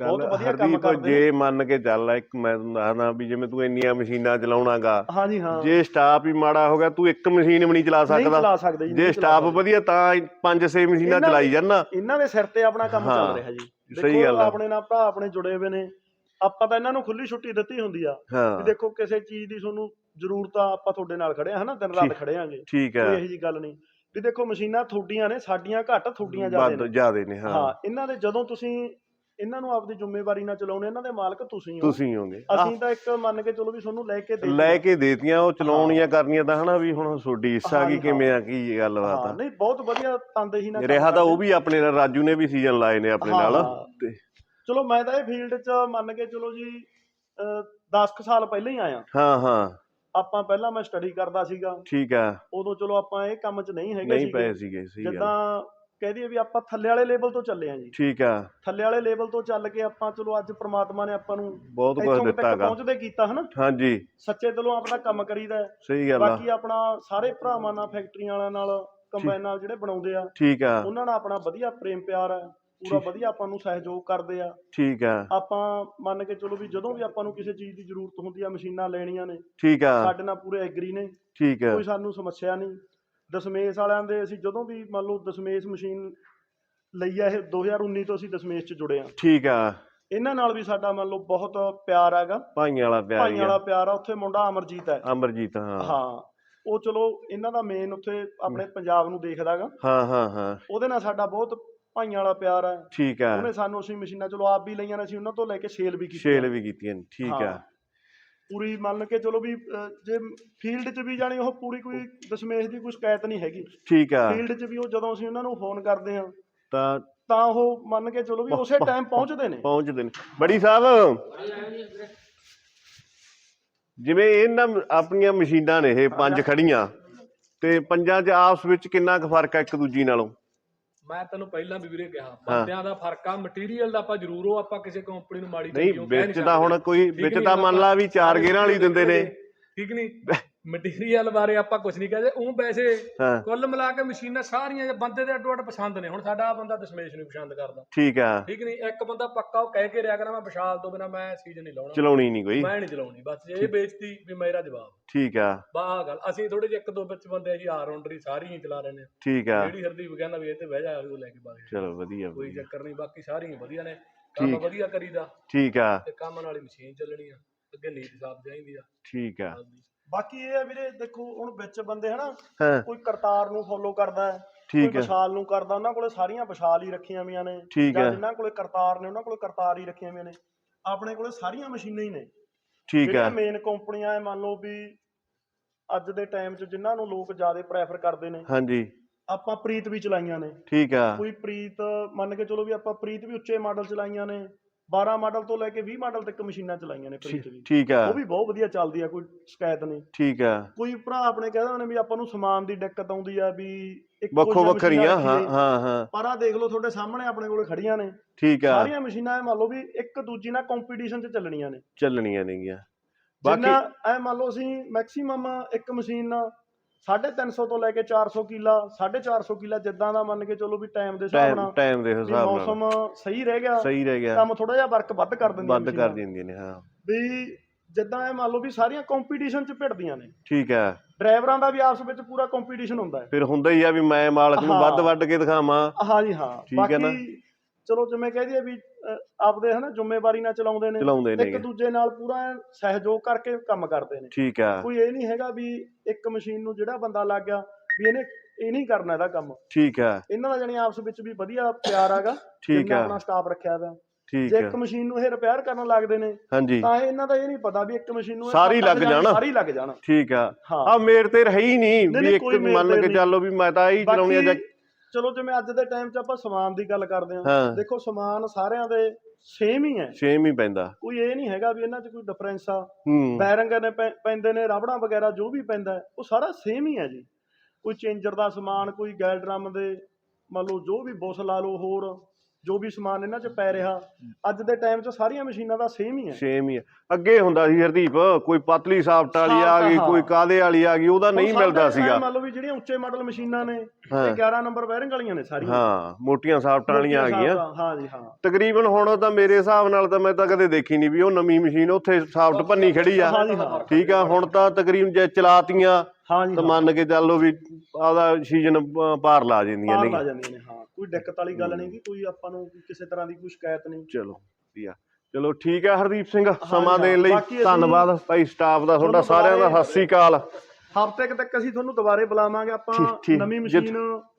ਬਹੁਤ ਗੱਲ ਵਧੀਆ ਕੰਮ ਹਰਦੀਪ ਕਰਦੇ ਜੇ ਮੰਨ ਕੇ ਚੱਲ ਇੱਕ ਮੈਂ ਤੁਹਾਨੂੰ ਦੱਸਦਾ ਵੀ ਜਿਵੇਂ ਤੂੰ ਇੰਨੀਆਂ ਮਸ਼ੀਨਾਂ ਚਲਾਉਣਾਗਾ ਹਾਂਜੀ ਹਾਂ। ਜੇ ਸਟਾਫ ਹੀ ਮਾੜਾ ਹੋ ਗਿਆ ਤੂੰ ਇੱਕ ਮਸ਼ੀਨ ਵੀ ਨਹੀਂ ਚਲਾ ਨਹੀਂ ਸਕਦਾ। ਚਲਾ ਸਕਦੇ ਜੀ ਜੇ ਨਹੀਂ ਚਲਾ ਸਟਾਫ ਸਕਦੇ। ਵਧੀਆ ਤਾਂ ਪੰਜ ਛੇ ਮਸ਼ੀਨਾਂ ਇਹਨਾਂ ਚਲਾਈ ਜਾਣਾ ਇਹਨਾਂ ਦੇ ਸਿਰ ਤੇ ਆਪਣਾ ਕੰਮ ਹਾਂ, ਚੱਲ ਰਿਹਾ ਜੀ। ਸਹੀ ਦੇਖੋ, ਗੱਲ ਆ। ਆਪਣੇ ਨਾਲ ਭਰਾ ਆਪਣੇ ਜੁੜੇ ਹੋਏ ਨੇ। ਆਪਾਂ ਤਾਂ ਇਹਨਾਂ ਨੂੰ ਖੁੱਲੀ ਛੁੱਟੀ ਦਿੱਤੀ ਹੁੰਦੀ ਆ। ਵੀ ਹਾਂ ਦੇਖੋ ਕਿਸੇ ਚੀਜ਼ ਦੀ ਤੁਹਾਨੂੰ ਜ਼ਰੂਰਤ ਆ ਆਪਾਂ ਤੁਹਾਡੇ ਨਾਲ ਖੜੇ ਆ ਹਨਾ? ਦਿਨ ਰਾਤ ਠੀਕ- ਖੜੇ ਆਂਗੇ। ਠੀਕ ਕੋਈ ਇਹੋ ਜੀ ਗੱਲ ਨਹੀਂ। ਵੀ ਦੇਖੋ ਮਸ਼ੀਨਾਂ ਤੁਹਾਡੀਆਂ ਨੇ ਸਾਡੀਆਂ ਘੱਟ ਤੁਹਾਡੀਆਂ ਜ਼ਿਆਦਾ ਵੱਧ ਨੇ। ਜ਼ਿਆਦੇ ਨੇ ਹਾਂ। ਹਾਂ ਇਹਨਾਂ ਦੇ ਜਦੋਂ ਤੁਸੀਂ ਇਹਨਾਂ ਨੂੰ ਆਪਦੀ ਜ਼ਿੰਮੇਵਾਰੀ ਨਾਲ ਚਲਾਉਣੇ ਇਹਨਾਂ ਦੇ ਮਾਲਕ ਤੁਸੀਂ ਹੋ। ਤੁਸੀਂ ਹੋਗੇ। ਅਸੀਂ ਤਾਂ ਇੱਕ ਮੰਨ ਕੇ ਚਲੋ ਵੀ ਤੁਹਾਨੂੰ ਲੈ ਕੇ ਦੇ ਲੈ ਕੇ ਦੇਤੀਆਂ ਉਹ ਚਲਾਉਣੀਆਂ ਕਰਨੀਆਂ ਤਾਂ ਹਨਾ ਵੀ ਹੁਣ ਤੁਹਾਡੀ ਇੱਛਾ ਕੀ ਕਿਵੇਂ ਆ ਕੀ ਗੱਲਬਾਤ ਆ। ਨਹੀਂ ਬਹੁਤ ਵਧੀਆ ਤੰਦੇਹੀ ਨਾਲ ਰਿਹਾ ਤਾਂ ਉਹ। ਵੀ ਆਪਣੇ ਨਾਲ ਰਾਜੂ ਨੇ ਵੀ ਸੀਜ਼ਨ ਲਾਏ ਨੇ ਆਪਣੇ ਨਾਲ। ਤੇ ਚਲੋ ਮੈਂ ਤਾਂ ਇਹ ਫੀਲਡ 'ਚ ਮੰਨ ਕੇ ਚਲੋ ਜੀ 10 ਸਾਲ ਪਹਿਲਾਂ ਹੀ ਆਇਆ। ਹਾਂ ਹਾਂ। ਆਪਾਂ ਪਹਿਲਾਂ ਮੈਂ ਸਟੱਡੀ ਕਰਦਾ ਸੀਗਾ। ਠੀਕ ਆ। ਉਦੋਂ ਚਲੋ ਆਪਾਂ ਇਹ ਕੰਮ 'ਚ ਨਹੀਂ ਹੈਗੇ ਨਹੀਂ ਸੀਗੇ। ਪਏ ਸੀਗੇ ਸਹੀ ਗੱਲ। ਜਿੱਦਾਂ ਕਹਿ ਦਈਏ ਵੀ ਆਪਾਂ ਥੱਲੇ ਵਾਲੇ ਲੈਵਲ ਤੋਂ ਚੱਲੇ ਆਂ ਜੀ। ਠੀਕ ਆ। ਥੱਲੇ ਵਾਲੇ ਲੈਵਲ ਤੋਂ ਚੱਲ ਕੇ ਆਪਾਂ ਚਲੋ ਅੱਜ ਪ੍ਰਮਾਤਮਾ ਨੇ ਆਪਾਂ ਨੂੰ ਬਹੁਤ ਕੁਝ ਇੱਥੋਂ ਦਿੱਤਾ ਹੈਗਾ। ਪਹੁੰਚਦੇ ਕੀਤਾ ਹਨਾ? ਹਾਂਜੀ। ਸੱਚੇ ਦਿਲੋਂ ਆਪਣਾ ਕੰਮ ਕਰੀਦਾ ਹੈ। ਸਹੀ ਗੱਲ ਆ। ਬਾਕੀ ਆਪਣਾ ਸਾਰੇ ਭਰਾਵਾਂ ਨਾਲ ਫੈਕਟਰੀਆਂ ਵਾਲਿਆਂ ਨਾਲ ਕੰਬਾਈਨਾਂ ਜਿਹੜੇ ਬਣਾਉਂਦੇ ਆ ਠੀਕ ਆ। ਉਹਨਾਂ ਨਾਲ ਆਪਣਾ ਵਧੀਆ ਪ੍ਰੇਮ ਪਿਆਰ ਹੈ। ਪੂਰਾ ਵਧੀਆ ਆਪਾਂ ਨੂੰ ਸਹਿਯੋਗ ਕਰਦੇ ਆ। ਠੀਕ ਆ। ਆਪਾਂ ਮੰਨ ਕੇ ਚਲੋ ਵੀ ਜਦੋਂ ਵੀ ਆਪਾਂ ਨੂੰ ਕਿਸੇ ਚੀਜ਼ ਦੀ ਜ਼ਰੂਰਤ ਹੁੰਦੀ ਆ ਮਸ਼ੀਨਾਂ ਲੈਣੀਆਂ ਨੇ ਠੀਕ ਆ। ਸਾਡੇ ਨਾਲ ਪੂਰੇ ਐਗਰੀ ਨੇ। ਠੀਕ ਆ। ਕੋਈ ਸਾਨੂੰ ਸਮੱਸਿਆ ਨਹੀਂ। ਦਸ਼ਮੇਸ਼ ਵਾਲਿਆਂ ਦੇ ਅਸੀਂ ਜਦੋਂ ਵੀ ਮੰਨ ਲਓ ਦਸ਼ਮੇਸ਼ ਮਸ਼ੀਨ ਲਈ ਆ ਇਹ 2019 ਤੋਂ ਅਸੀਂ ਦਸ਼ਮੇਸ਼ 'ਚ ਜੁੜੇ ਆ। ਠੀਕ ਆ। ਇਹਨਾਂ ਨਾਲ ਵੀ ਸਾਡਾ ਮੰਨ ਲਓ ਬਹੁਤ ਪਿਆਰ ਹੈਗਾ। ਭਾਈਆਂ ਵਾਲਾ ਪਿਆਰ ਭਾਈਆਂ ਹੀ ਵਾਲਾ ਪਿਆਰ ਆ ਉੱਥੇ ਮੁੰਡਾ ਅਮਰਜੀਤ ਹੈ। ਅਮਰਜੀਤ ਹਾਂ। ਹਾਂ ਉਹ ਚਲੋ ਇਹਨਾਂ ਦਾ ਮੇਨ ਉੱਥੇ ਆਪਣੇ ਪੰਜਾਬ ਨੂੰ ਦੇਖਦਾਗਾ ਹਾਂ ਹਾਂ ਹਾਂ। ਉਹਦੇ ਨਾਲ ਸਾਡਾ ਬਹੁਤ ਭਾਈਆਂ ਵਾਲਾ ਪਿਆਰ ਹੈ। ਠੀਕ ਆ। ਉਹਨੇ ਸਾਨੂੰ ਅਸੀਂ ਮਸ਼ੀਨਾਂ ਚਲੋ ਆਪ ਵੀ ਲਈਆਂ ਨੇ ਅਸੀਂ ਉਹਨਾਂ ਤੋਂ ਲੈ ਕੇ ਸੇਲ ਵੀ ਕੀਤੀ ਛੇਲ ਵੀ ਕੀਤੀਆਂ ਠੀਕ ਆ। ਹਾਂ। ਪੂਰੀ ਮੰਨ ਕੇ ਚਲੋ ਵੀ ਅਹ, ਜੇ ਫੀਲਡ 'ਚ ਵੀ ਜਾਣੀ ਉਹ ਪੂਰੀ ਕੋਈ ਦਸ਼ਮੇਸ਼ ਦੀ ਕੋਈ ਸ਼ਿਕਾਇਤ ਨਹੀਂ ਹੈਗੀ। ਠੀਕ ਆ। ਫੀਲਡ 'ਚ ਵੀ ਉਹ ਜਦੋਂ ਅਸੀਂ ਉਹਨਾਂ ਨੂੰ ਫੋਨ ਕਰਦੇ ਹਾਂ ਤਾਂ ਤਾਂ ਉਹ ਮੰਨ ਕੇ ਚਲੋ ਵੀ ਉਸੇ ਟਾਈਮ ਪਹੁੰਚਦੇ ਨੇ। ਪਹੁੰਚਦੇ ਨੇ। ਬੜੀ ਸਾਹਿਬ ਜਿਵੇਂ ਇਹਨਾਂ ਆਪਣੀਆਂ ਮਸ਼ੀਨਾਂ ਨੇ ਇਹ ਪੰਜ ਖੜੀਆਂ ਤੇ ਪੰਜਾਂ 'ਚ ਆਪਸ ਵਿੱਚ ਕਿੰਨਾ ਕੁ ਫ਼ਰਕ ਆ ਇੱਕ ਦੂਜੀ ਨਾਲੋਂ? ਮੈਂ ਤੈਨੂੰ ਪਹਿਲਾਂ ਵੀ ਵੀਰੇ ਕਿਹਾ ਬੰਦਿਆਂ ਦਾ ਫ਼ਰਕ ਆ ਮਟੀਰੀਅਲ ਦਾ ਆਪਾਂ ਜ਼ਰੂਰ ਉਹ ਆਪਾਂ ਕਿਸੇ ਕੰਪਨੀ ਨੂੰ ਮਾੜੀ ਨਹੀਂ ਵਿੱਚ ਤਾਂ ਹੁਣ। ਕੋਈ ਵਿੱਚ ਤਾਂ ਮੰਨ ਲਾ ਵੀ ਚਾਰ ਗੇਰਾਂ ਵਾਲੀ ਦਿੰਦੇ ਨੇ। ਠੀਕ ਨਹੀਂ। ਮਟੀਰੀਅਲ ਬਾਰੇ ਆਪਾਂ ਕੁਝ ਨਹੀਂ ਕਹਦੇ ਉਹ ਵੈਸੇ ਹਾਂ। ਕੁੱਲ ਮਿਲਾ ਕੇ ਮਸ਼ੀਨਾਂ ਸਾਰੀਆਂ ਬੰਦੇ ਦੇ ਅੱਡੋ ਅੱਡ ਪਸੰਦ ਨੇ। ਹੁਣ ਸਾਡਾ ਆਹ ਬੰਦਾ ਦਸ਼ਮੇਸ਼ ਨੂੰ ਪਸੰਦ ਕਰਦਾ। ਠੀਕ ਆ। ਠੀਕ ਨਹੀਂ? ਇੱਕ ਬੰਦਾ ਪੱਕਾ ਉਹ ਕਹਿ ਕੇ ਰਿਆ ਕਰਾਂ ਮੈਂ ਵਿਸ਼ਾਲ ਤੋਂ ਬਿਨਾ ਮੈਂ ਸੀਜ਼ਨ ਨਹੀਂ ਲਾਉਣਾ। ਚਲਾਉਣੀ ਨਹੀਂ ਕੋਈ। ਮੈਂ ਨਹੀਂ ਚਲਾਉਣੀ। ਬਸ ਜੇ ਇਹ ਬੇਇੱਜ਼ਤੀ ਵੀ ਮੇਰਾ ਜਵਾਬ। ਠੀਕ ਆ। ਬਾ ਆਹ ਗੱਲ। ਅਸੀਂ ਥੋੜੇ ਜਿਹੇ ਇੱਕ ਦੋ ਵਿੱਚ ਬੰਦੇ ਅਸੀਂ ਆ ਰੌਂਡਰੀ ਸਾਰੀਆਂ ਹੀ ਚਲਾ ਰਹੇ ਨੇ ਠੀਕ ਆ। ਜਿਹੜੀ ਹਰਦੀਪ ਕਹਿੰਦਾ ਵੀ ਇਹ ਤੇ ਬਹਿ ਜਾ ਉਹ ਲੈ ਕੇ ਬਾਗ ਚਲੋ ਵਧੀਆ ਕੋਈ। ਚੱਕਰ ਨਹੀਂ ਬਾਕੀ ਸਾਰੀਆਂ ਹੀ ਵਧੀਆ ਨੇ। ਕੰਮ। ਵਧੀਆ ਕਰੀਦਾ। ਠੀਕ ਆ। ਤੇ ਕੰਮ ਵਾਲੀ ਮਸ਼ੀਨ ਚੱਲਣੀ ਆ। ਅੱਗੇ ਨੀਤ ਸਾਫ਼ ਚਾਹੀਦੀ ਆ। ਠੀਕ ਆ। ਬਾਕੀ ਇਹ ਆ ਵੀਰੇ ਦੇਖੋ ਹੁਣ ਵਿੱਚ ਬੰਦੇ ਹਨਾ ਕੋਈ ਕਰਤਾਰ ਨੂੰ ਫੋਲੋ ਕਰਦਾ ਹੈ ਕੋਈ ਵਿਸ਼ਾਲ ਨੂੰ ਕਰਦਾ ਉਹਨਾਂ ਕੋਲੇ ਸਾਰੀਆਂ ਵਿਸ਼ਾਲ ਹੀ ਰੱਖੀਆਂ ਹੋਈਆਂ ਨੇ ਜਾਂ ਜਿਨ੍ਹਾਂ ਕੋਲੇ ਕਰਤਾਰ ਨੇ ਉਹਨਾਂ ਕੋਲੇ ਕਰਤਾਰ ਹੀ ਰੱਖੀਆਂ ਹੋਈਆਂ ਨੇ ਆਪਣੇ ਕੋਲੇ ਸਾਰੀਆਂ ਮਸ਼ੀਨਾਂ ਹੀ ਨੇ। ਠੀਕ ਹੈ। ਮੇਨ ਕੰਪਨੀਆਂ ਐ ਮੰਨ ਲਓ ਵੀ ਅੱਜ ਦੇ ਟਾਈਮ 'ਚ ਜਿਨ੍ਹਾਂ ਨੂੰ ਲੋਕ ਜ਼ਿਆਦਾ ਪ੍ਰੈਫਰ ਕਰਦੇ ਨੇ ਹਾਂਜੀ। ਆਪਾਂ ਪ੍ਰੀਤ ਵੀ ਚਲਾਈਆਂ ਨੇ। ਠੀਕ ਹੈ ਕੋਈ ਪ੍ਰੀਤ ਮੰਨ ਕੇ ਚਲੋ ਵੀ ਆਪਾਂ ਪ੍ਰੀਤ ਵੀ ਉੱਚੇ ਮਾਡਲ ਚਲਾਈਆਂ ਨੇ 12 ਮਾਡਲ ਤੋਂ ਲੈ ਕੇ 20 ਮਾਡਲ ਤੱਕ ਮਸ਼ੀਨਾਂ ਚਲਾਈਆਂ ਨੇ ਪ੍ਰੀਤ ਵੀ। ਠੀਕ ਹੈ ਉਹ ਵੀ ਬਹੁਤ ਵਧੀਆ ਚੱਲਦੀ ਆ ਕੋਈ ਸ਼ਿਕਾਇਤ ਨਹੀਂ। ਠੀਕ ਹੈ ਕੋਈ ਭਰਾ ਆਪਣੇ ਕਹਿੰਦੇ ਨੇ ਵੀ ਆਪਾਂ ਨੂੰ ਸਮਾਨ ਦੀ ਦਿੱਕਤ ਆਉਂਦੀ ਆ ਵੀ ਇੱਕ ਵੱਖੋ ਵੱਖਰੀਆਂ ਹਾਂ ਹਾਂ ਹਾਂ। ਪਰ ਆ ਦੇਖ ਲਓ ਤੁਹਾਡੇ ਸਾਹਮਣੇ ਆਪਣੇ ਕੋਲੇ ਖੜੀਆਂ ਨੇ। ਠੀਕ ਹੈ ਸਾਰੀਆਂ ਮਸ਼ੀਨਾਂ ਐ ਮੰਨ ਲਓ ਵੀ ਇੱਕ ਦੂਜੀ ਨਾਲ ਕੰਪੀਟੀਸ਼ਨ 'ਚ ਚੱਲਣੀਆਂ ਨੇ। ਚੱਲਣੀਆਂ ਨੇਗੀਆਂ। ਬਾਕੀ ਐ ਮੰਨ ਲਓ ਅਸੀਂ ਮੈਕਸਿਮਮ ਇੱਕ ਮਸ਼ੀਨ 350 ਤੋਂ ਲੈ ਕੇ 400 ਕਿੱਲਾ 450 ਕਿੱਲਾ ਜਿੱਦਾਂ ਦਾ ਮੰਨ ਕੇ ਚਲੋ ਵੀ ਟਾਈਮ ਦੇ ਹਿਸਾਬ ਟਾਈਮ ਨਾਲ ਟਾਈਮ ਦੇ ਵੀ ਹਿਸਾਬ ਨਾਲ। ਮੌਸਮ ਸਹੀ ਰਹਿ ਗਿਆ। ਸਹੀ ਰਹਿ ਗਿਆ। ਕੰਮ ਥੋੜਾ ਜਿਹਾ ਵਰਕ ਵੱਧ ਕਰ ਦਿੰਦੀਆਂ ਬੰਦ ਕਰ ਮਸ਼ੀਨਾਂ। ਦਿੰਦੀਆਂ ਨੇ ਹਾਂ। ਵੀ ਜਿੱਦਾਂ ਇਹ ਮੰਨ ਲਓ ਵੀ ਸਾਰੀਆਂ ਕੰਪੀਟੀਸ਼ਨ 'ਚ ਭਿੜਦੀਆਂ ਨੇ। ਠੀਕ ਹੈ। ਡਰਾਈਵਰਾਂ ਦਾ ਵੀ ਆਪਸ ਵਿੱਚ ਪੂਰਾ ਕੰਪੀਟੀਸ਼ਨ ਹੁੰਦਾ ਹੈ। ਫਿਰ ਹੁੰਦਾ ਹੀ ਆ ਵੀ ਮੈਂ ਮਾਲਕ ਨੂੰ ਹਾਂ। ਵੱਧ ਵੱਢ ਕੇ ਦਿਖਾਵਾਂ। ਹਾਂ ਜੀ ਹਾਂ। ਠੀਕ ਹੈ ਨਾ? ਬਾਕੀ ਚਲੋ ਜਿਵੇਂ ਕਹਿ ਦਈਏ ਵੀ ਆਪਦੇ ਹਨਾ ਜ਼ਿੰਮੇਵਾਰੀ ਨਾਲ ਚਲਾਉਂਦੇ ਨੇ ਚਲਾਉਂਦੇ ਇੱਕ ਦੂਜੇ ਨਾਲ ਪੂਰਾ ਐਨ ਸਹਿਯੋਗ ਕਰਕੇ ਕੰਮ ਕਰਦੇ ਨੇ। ਠੀਕ ਹੈ ਕੋਈ ਇਹ ਨਹੀਂ ਹੈਗਾ ਵੀ ਇੱਕ ਮਸ਼ੀਨ ਨੂੰ ਜਿਹੜਾ ਬੰਦਾ ਲੱਗ ਗਿਆ ਵੀ ਇਹਨੇ ਇਹ ਨਹੀਂ ਕਰਨਾ ਇਹਦਾ ਕੰਮ। ਠੀਕ ਹੈ ਇਹਨਾਂ ਦਾ ਜਣੀ ਆਪਸ ਵਿੱਚ ਵੀ ਵਧੀਆ ਪਿਆਰ ਆਗਾ ਠੀਕ ਹੈ ਆਪਣਾ ਸਟਾਫ ਰੱਖਿਆ ਹੋਇਆ। ਠੀਕ ਜੇ ਇੱਕ ਮਸ਼ੀਨ ਨੂੰ ਇਹ ਰਿਪੇਅਰ ਕਰਨ ਲੱਗਦੇ ਨੇ ਤਾਂ ਇਹਨਾਂ ਦਾ ਇਹ ਨਹੀਂ ਪਤਾ ਵੀ ਇੱਕ ਮਸ਼ੀਨ ਨੂੰ ਸਾਰੀ ਲੱਗ ਜਾਣੇ। ਸਾਰੀ ਲੱਗ ਜਾਣ। ਠੀਕ ਆ। ਆ ਮੇਰ ਤੇ ਰਹੀ ਨਹੀਂ ਵੀ ਇੱਕ ਮੰਨ ਕੇ। ਚੱਲੋ ਵੀ ਮੈਂ ਤਾਂ ਹੀ ਚਲਾਉਣੀ ਆ ਚਲੋ ਜਿਵੇਂ ਅੱਜ ਦੇ ਟਾਈਮ 'ਚ ਆਪਾਂ ਸਮਾਨ ਦੀ ਗੱਲ ਕਰਦੇ ਹਾਂ। ਦੇਖੋ ਸਮਾਨ ਸਾਰਿਆਂ ਦੇ ਸੇਮ ਹੀ। ਹੈ ਸੇਮ ਹੀ ਪੈਂਦਾ। ਕੋਈ ਇਹ ਨਹੀਂ ਹੈਗਾ ਵੀ ਇਹਨਾਂ 'ਚ ਕੋਈ ਡਿਫਰੈਂਸ ਆ। ਹੂੰ। ਬੈਰਿੰਗ ਨੇ ਪੈ- ਪੈਂਦੇ ਨੇ ਰਬੜਾਂ ਵਗੈਰਾ ਜੋ ਵੀ ਪੈਂਦਾ ਹੈ, ਉਹ ਸਾਰਾ ਸੇਮ ਹੀ ਹੈ ਜੀ। ਕੋਈ ਚੇਂਜਰ ਦਾ ਸਮਾਨ ਕੋਈ ਗੈਲ ਡਰਮ ਦੇ ਮੰਨ ਲਓ ਜੋ ਵੀ ਬੁਸ ਲਾ ਲਓ ਹੋਰ। ਜੋ ਵੀ ਸਮਾਨ ਇਹਨਾਂ 'ਚ ਪੈ ਰਿਹਾ ਅੱਜ ਦੇ ਟਾਈਮ 'ਚ ਸਾਰੀਆਂ ਮਸ਼ੀਨਾਂ ਦਾ ਸੇਮ ਹੀ ਹੈ ਸੇਮ ਹੀ ਆ। ਅੱਗੇ ਹੁੰਦਾ ਸੀ ਹਰਦੀਪ ਕੋਈ ਪਤਲੀ ਸਾਫਟ ਵਾਲੀ ਆ ਗਈ ਹਾਂ। ਕੋਈ ਕਾਦੇ ਵਾਲੀ ਆ ਗਈ ਉਹਦਾ ਨਹੀਂ ਮਿਲਦਾ ਸੀਗਾ। ਮੰਨ ਲਓ ਵੀ ਜਿਹੜੀਆਂ ਉੱਚੇ ਮਾਡਲ ਮਸ਼ੀਨਾਂ ਨੇ ਹਾਂ। ਇਹ 11 ਨੰਬਰ ਬੈਰਿੰਗ ਵਾਲੀਆਂ ਨੇ ਸਾਰੀਆਂ। ਹਾਂ ਮੋਟੀਆਂ ਸਾਫਟ ਵਾਲੀਆਂ ਆ ਗਈਆਂ। ਹਾਂ ਜੀ ਹਾਂ। ਤਕਰੀਬਨ ਹੁਣ ਤਾਂ ਮੇਰੇ ਹਿਸਾਬ ਨਾਲ ਤਾਂ ਮੈਂ ਤਾਂ ਕਦੇ ਦੇਖੀ ਨਹੀਂ ਵੀ ਉਹ ਨਵੀਂ ਮਸ਼ੀਨ ਉੱਥੇ ਸਾਫਟ ਭੰਨੀ ਖੜੀ ਆ। ਹਾਂ ਹਾਂ। ਠੀਕ ਆ ਹੁਣ ਤਾਂ ਤਕਰੀਬਨ ਜੇ ਚਲਾਤੀਆਂ ਹਾਂ ਤਾਂ ਹਾਂ। ਮੰਨ ਕੇ ਚੱਲੋ ਵੀ ਆਦਾ ਸੀਜ਼ਨ ਪਾਰ ਲਾ ਜਾਂਦੀਆਂ ਪਾਰ ਨੇ ਲਾ ਜਾਂਦੀਆਂ ਨੇ ਹਾਂ। ਕੋਈ ਦਿੱਕਤ ਵਾਲੀ ਗੱਲ ਨਹੀਂ ਕਿ ਕੋਈ ਆਪਾਂ ਨੂੰ ਕਿਸੇ ਤਰ੍ਹਾਂ ਦੀ ਕੋਈ ਸ਼ਿਕਾਇਤ ਨਹੀਂ। ਚਲੋ ਵਧੀਆ। ਚਲੋ ਠੀਕ ਹੈ ਹਰਦੀਪ ਸਿੰਘ ਸਮਾਂ। ਦੇਣ ਲਈ ਧੰਨਵਾਦ ਭਾਈ ਸਟਾਫ ਦਾ ਤੁਹਾਡਾ ਸਾਰਿਆਂ ਦਾ ਸਤਿ ਸ੍ਰੀ ਅਕਾਲ। ਹਫ਼ਤੇ ਤੱਕ ਅਸੀਂ ਤੁਹਾਨੂੰ ਦੁਬਾਰੇ ਬੁਲਾਵਾਂਗੇ ਆਪਾਂ। ਨਵੀਂ ਮਸ਼ੀਨ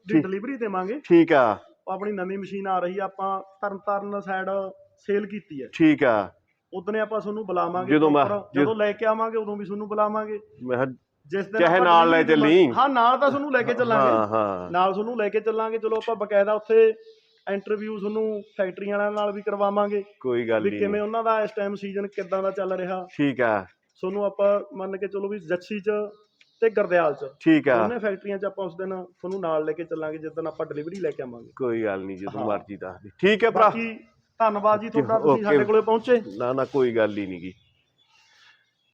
ਦੀ। ਡਿਲੀਵਰੀ ਦੇਵਾਂਗੇ। ਠੀਕ ਆ। ਆਪਣੀ ਨਵੀਂ ਮਸ਼ੀਨ ਆ ਰਹੀ ਆ ਆਪਾਂ ਤਰਨਤਾਰਨ ਸਾਈਡ ਸੇਲ ਕੀਤੀ ਹੈ। ਠੀਕ ਆ। ਉਦੋਂ ਆਪਾਂ ਤੁਹਾਨੂੰ ਬੁਲਾਵਾਂਗੇ ਜਦੋਂ ਲੈ ਕੇ ਆਵਾਂਗੇ ਉਦੋਂ ਵੀ ਤੁਹਾਨੂੰ ਬੁਲਾਵਾਂਗੇ। ਮੈਂ ਜਿਸ ਦਿਨ ਚਾਹੇ ਆਪਾਂ ਨਾਲ ਲੈ ਚੱਲੀ। ਹਾਂ ਨਾਲ ਤਾਂ ਤੁਹਾਨੂੰ ਲੈ ਕੇ ਹਾਂ ਚੱਲਾਂਗੇ। ਹਾਂ ਨਾਲ ਤੁਹਾਨੂੰ ਲੈ ਕੇ ਚੱਲਾਂਗੇ। ਚਲੋ ਆਪਾਂ ਬਕਾਇਦਾ ਉੱਥੇ ਇੰਟਰਵਿਊ ਤੁਹਾਨੂੰ ਫੈਕਟਰੀਆਂ ਵਾਲਿਆਂ ਨਾਲ ਵੀ ਕਰਵਾਵਾਂਗੇ। ਕੋਈ ਗੱਲ ਵੀ ਨਹੀਂ ਕਿਵੇਂ ਉਹਨਾਂ ਦਾ ਇਸ ਟਾਈਮ ਸੀਜ਼ਨ ਕਿੱਦਾਂ ਦਾ ਚੱਲ ਰਿਹਾ। ਠੀਕ ਆ। ਤੁਹਾਨੂੰ ਆਪਾਂ ਮੰਨ ਕੇ ਚਲੋ ਵੀ ਜੱਸੀ 'ਚ ਤੇ ਗਰਦਿਆਲ 'ਚ। ਠੀਕ ਆ। ਦੋਨੇ ਫੈਕਟਰੀਆਂ 'ਚ ਆਪਾਂ ਉਸ ਦਿਨ ਤੁਹਾਨੂੰ ਨਾਲ ਲੈ ਕੇ ਚੱਲਾਂਗੇ ਜਿਸ ਦਿਨ ਆਪਾਂ ਡਿਲੀਵਰੀ ਲੈ ਕੇ ਆਵਾਂਗੇ। ਕੋਈ ਗੱਲ ਨਹੀਂ ਜਦੋਂ ਹਾਂ। ਮਰਜ਼ੀ ਦੱਸ ਦੇ। ਠੀਕ ਹੈ ਭਰਾ। ਬਾਕੀ ਧੰਨਵਾਦ ਜੀ ਤੁਹਾਡਾ ਤੁਸੀਂ। ਸਾਡੇ ਕੋਲੇ ਪਹੁੰਚੇ। ਨਾ ਨਾ ਕੋਈ ਗੱਲ ਹੀ ਨਹੀਂਗੀ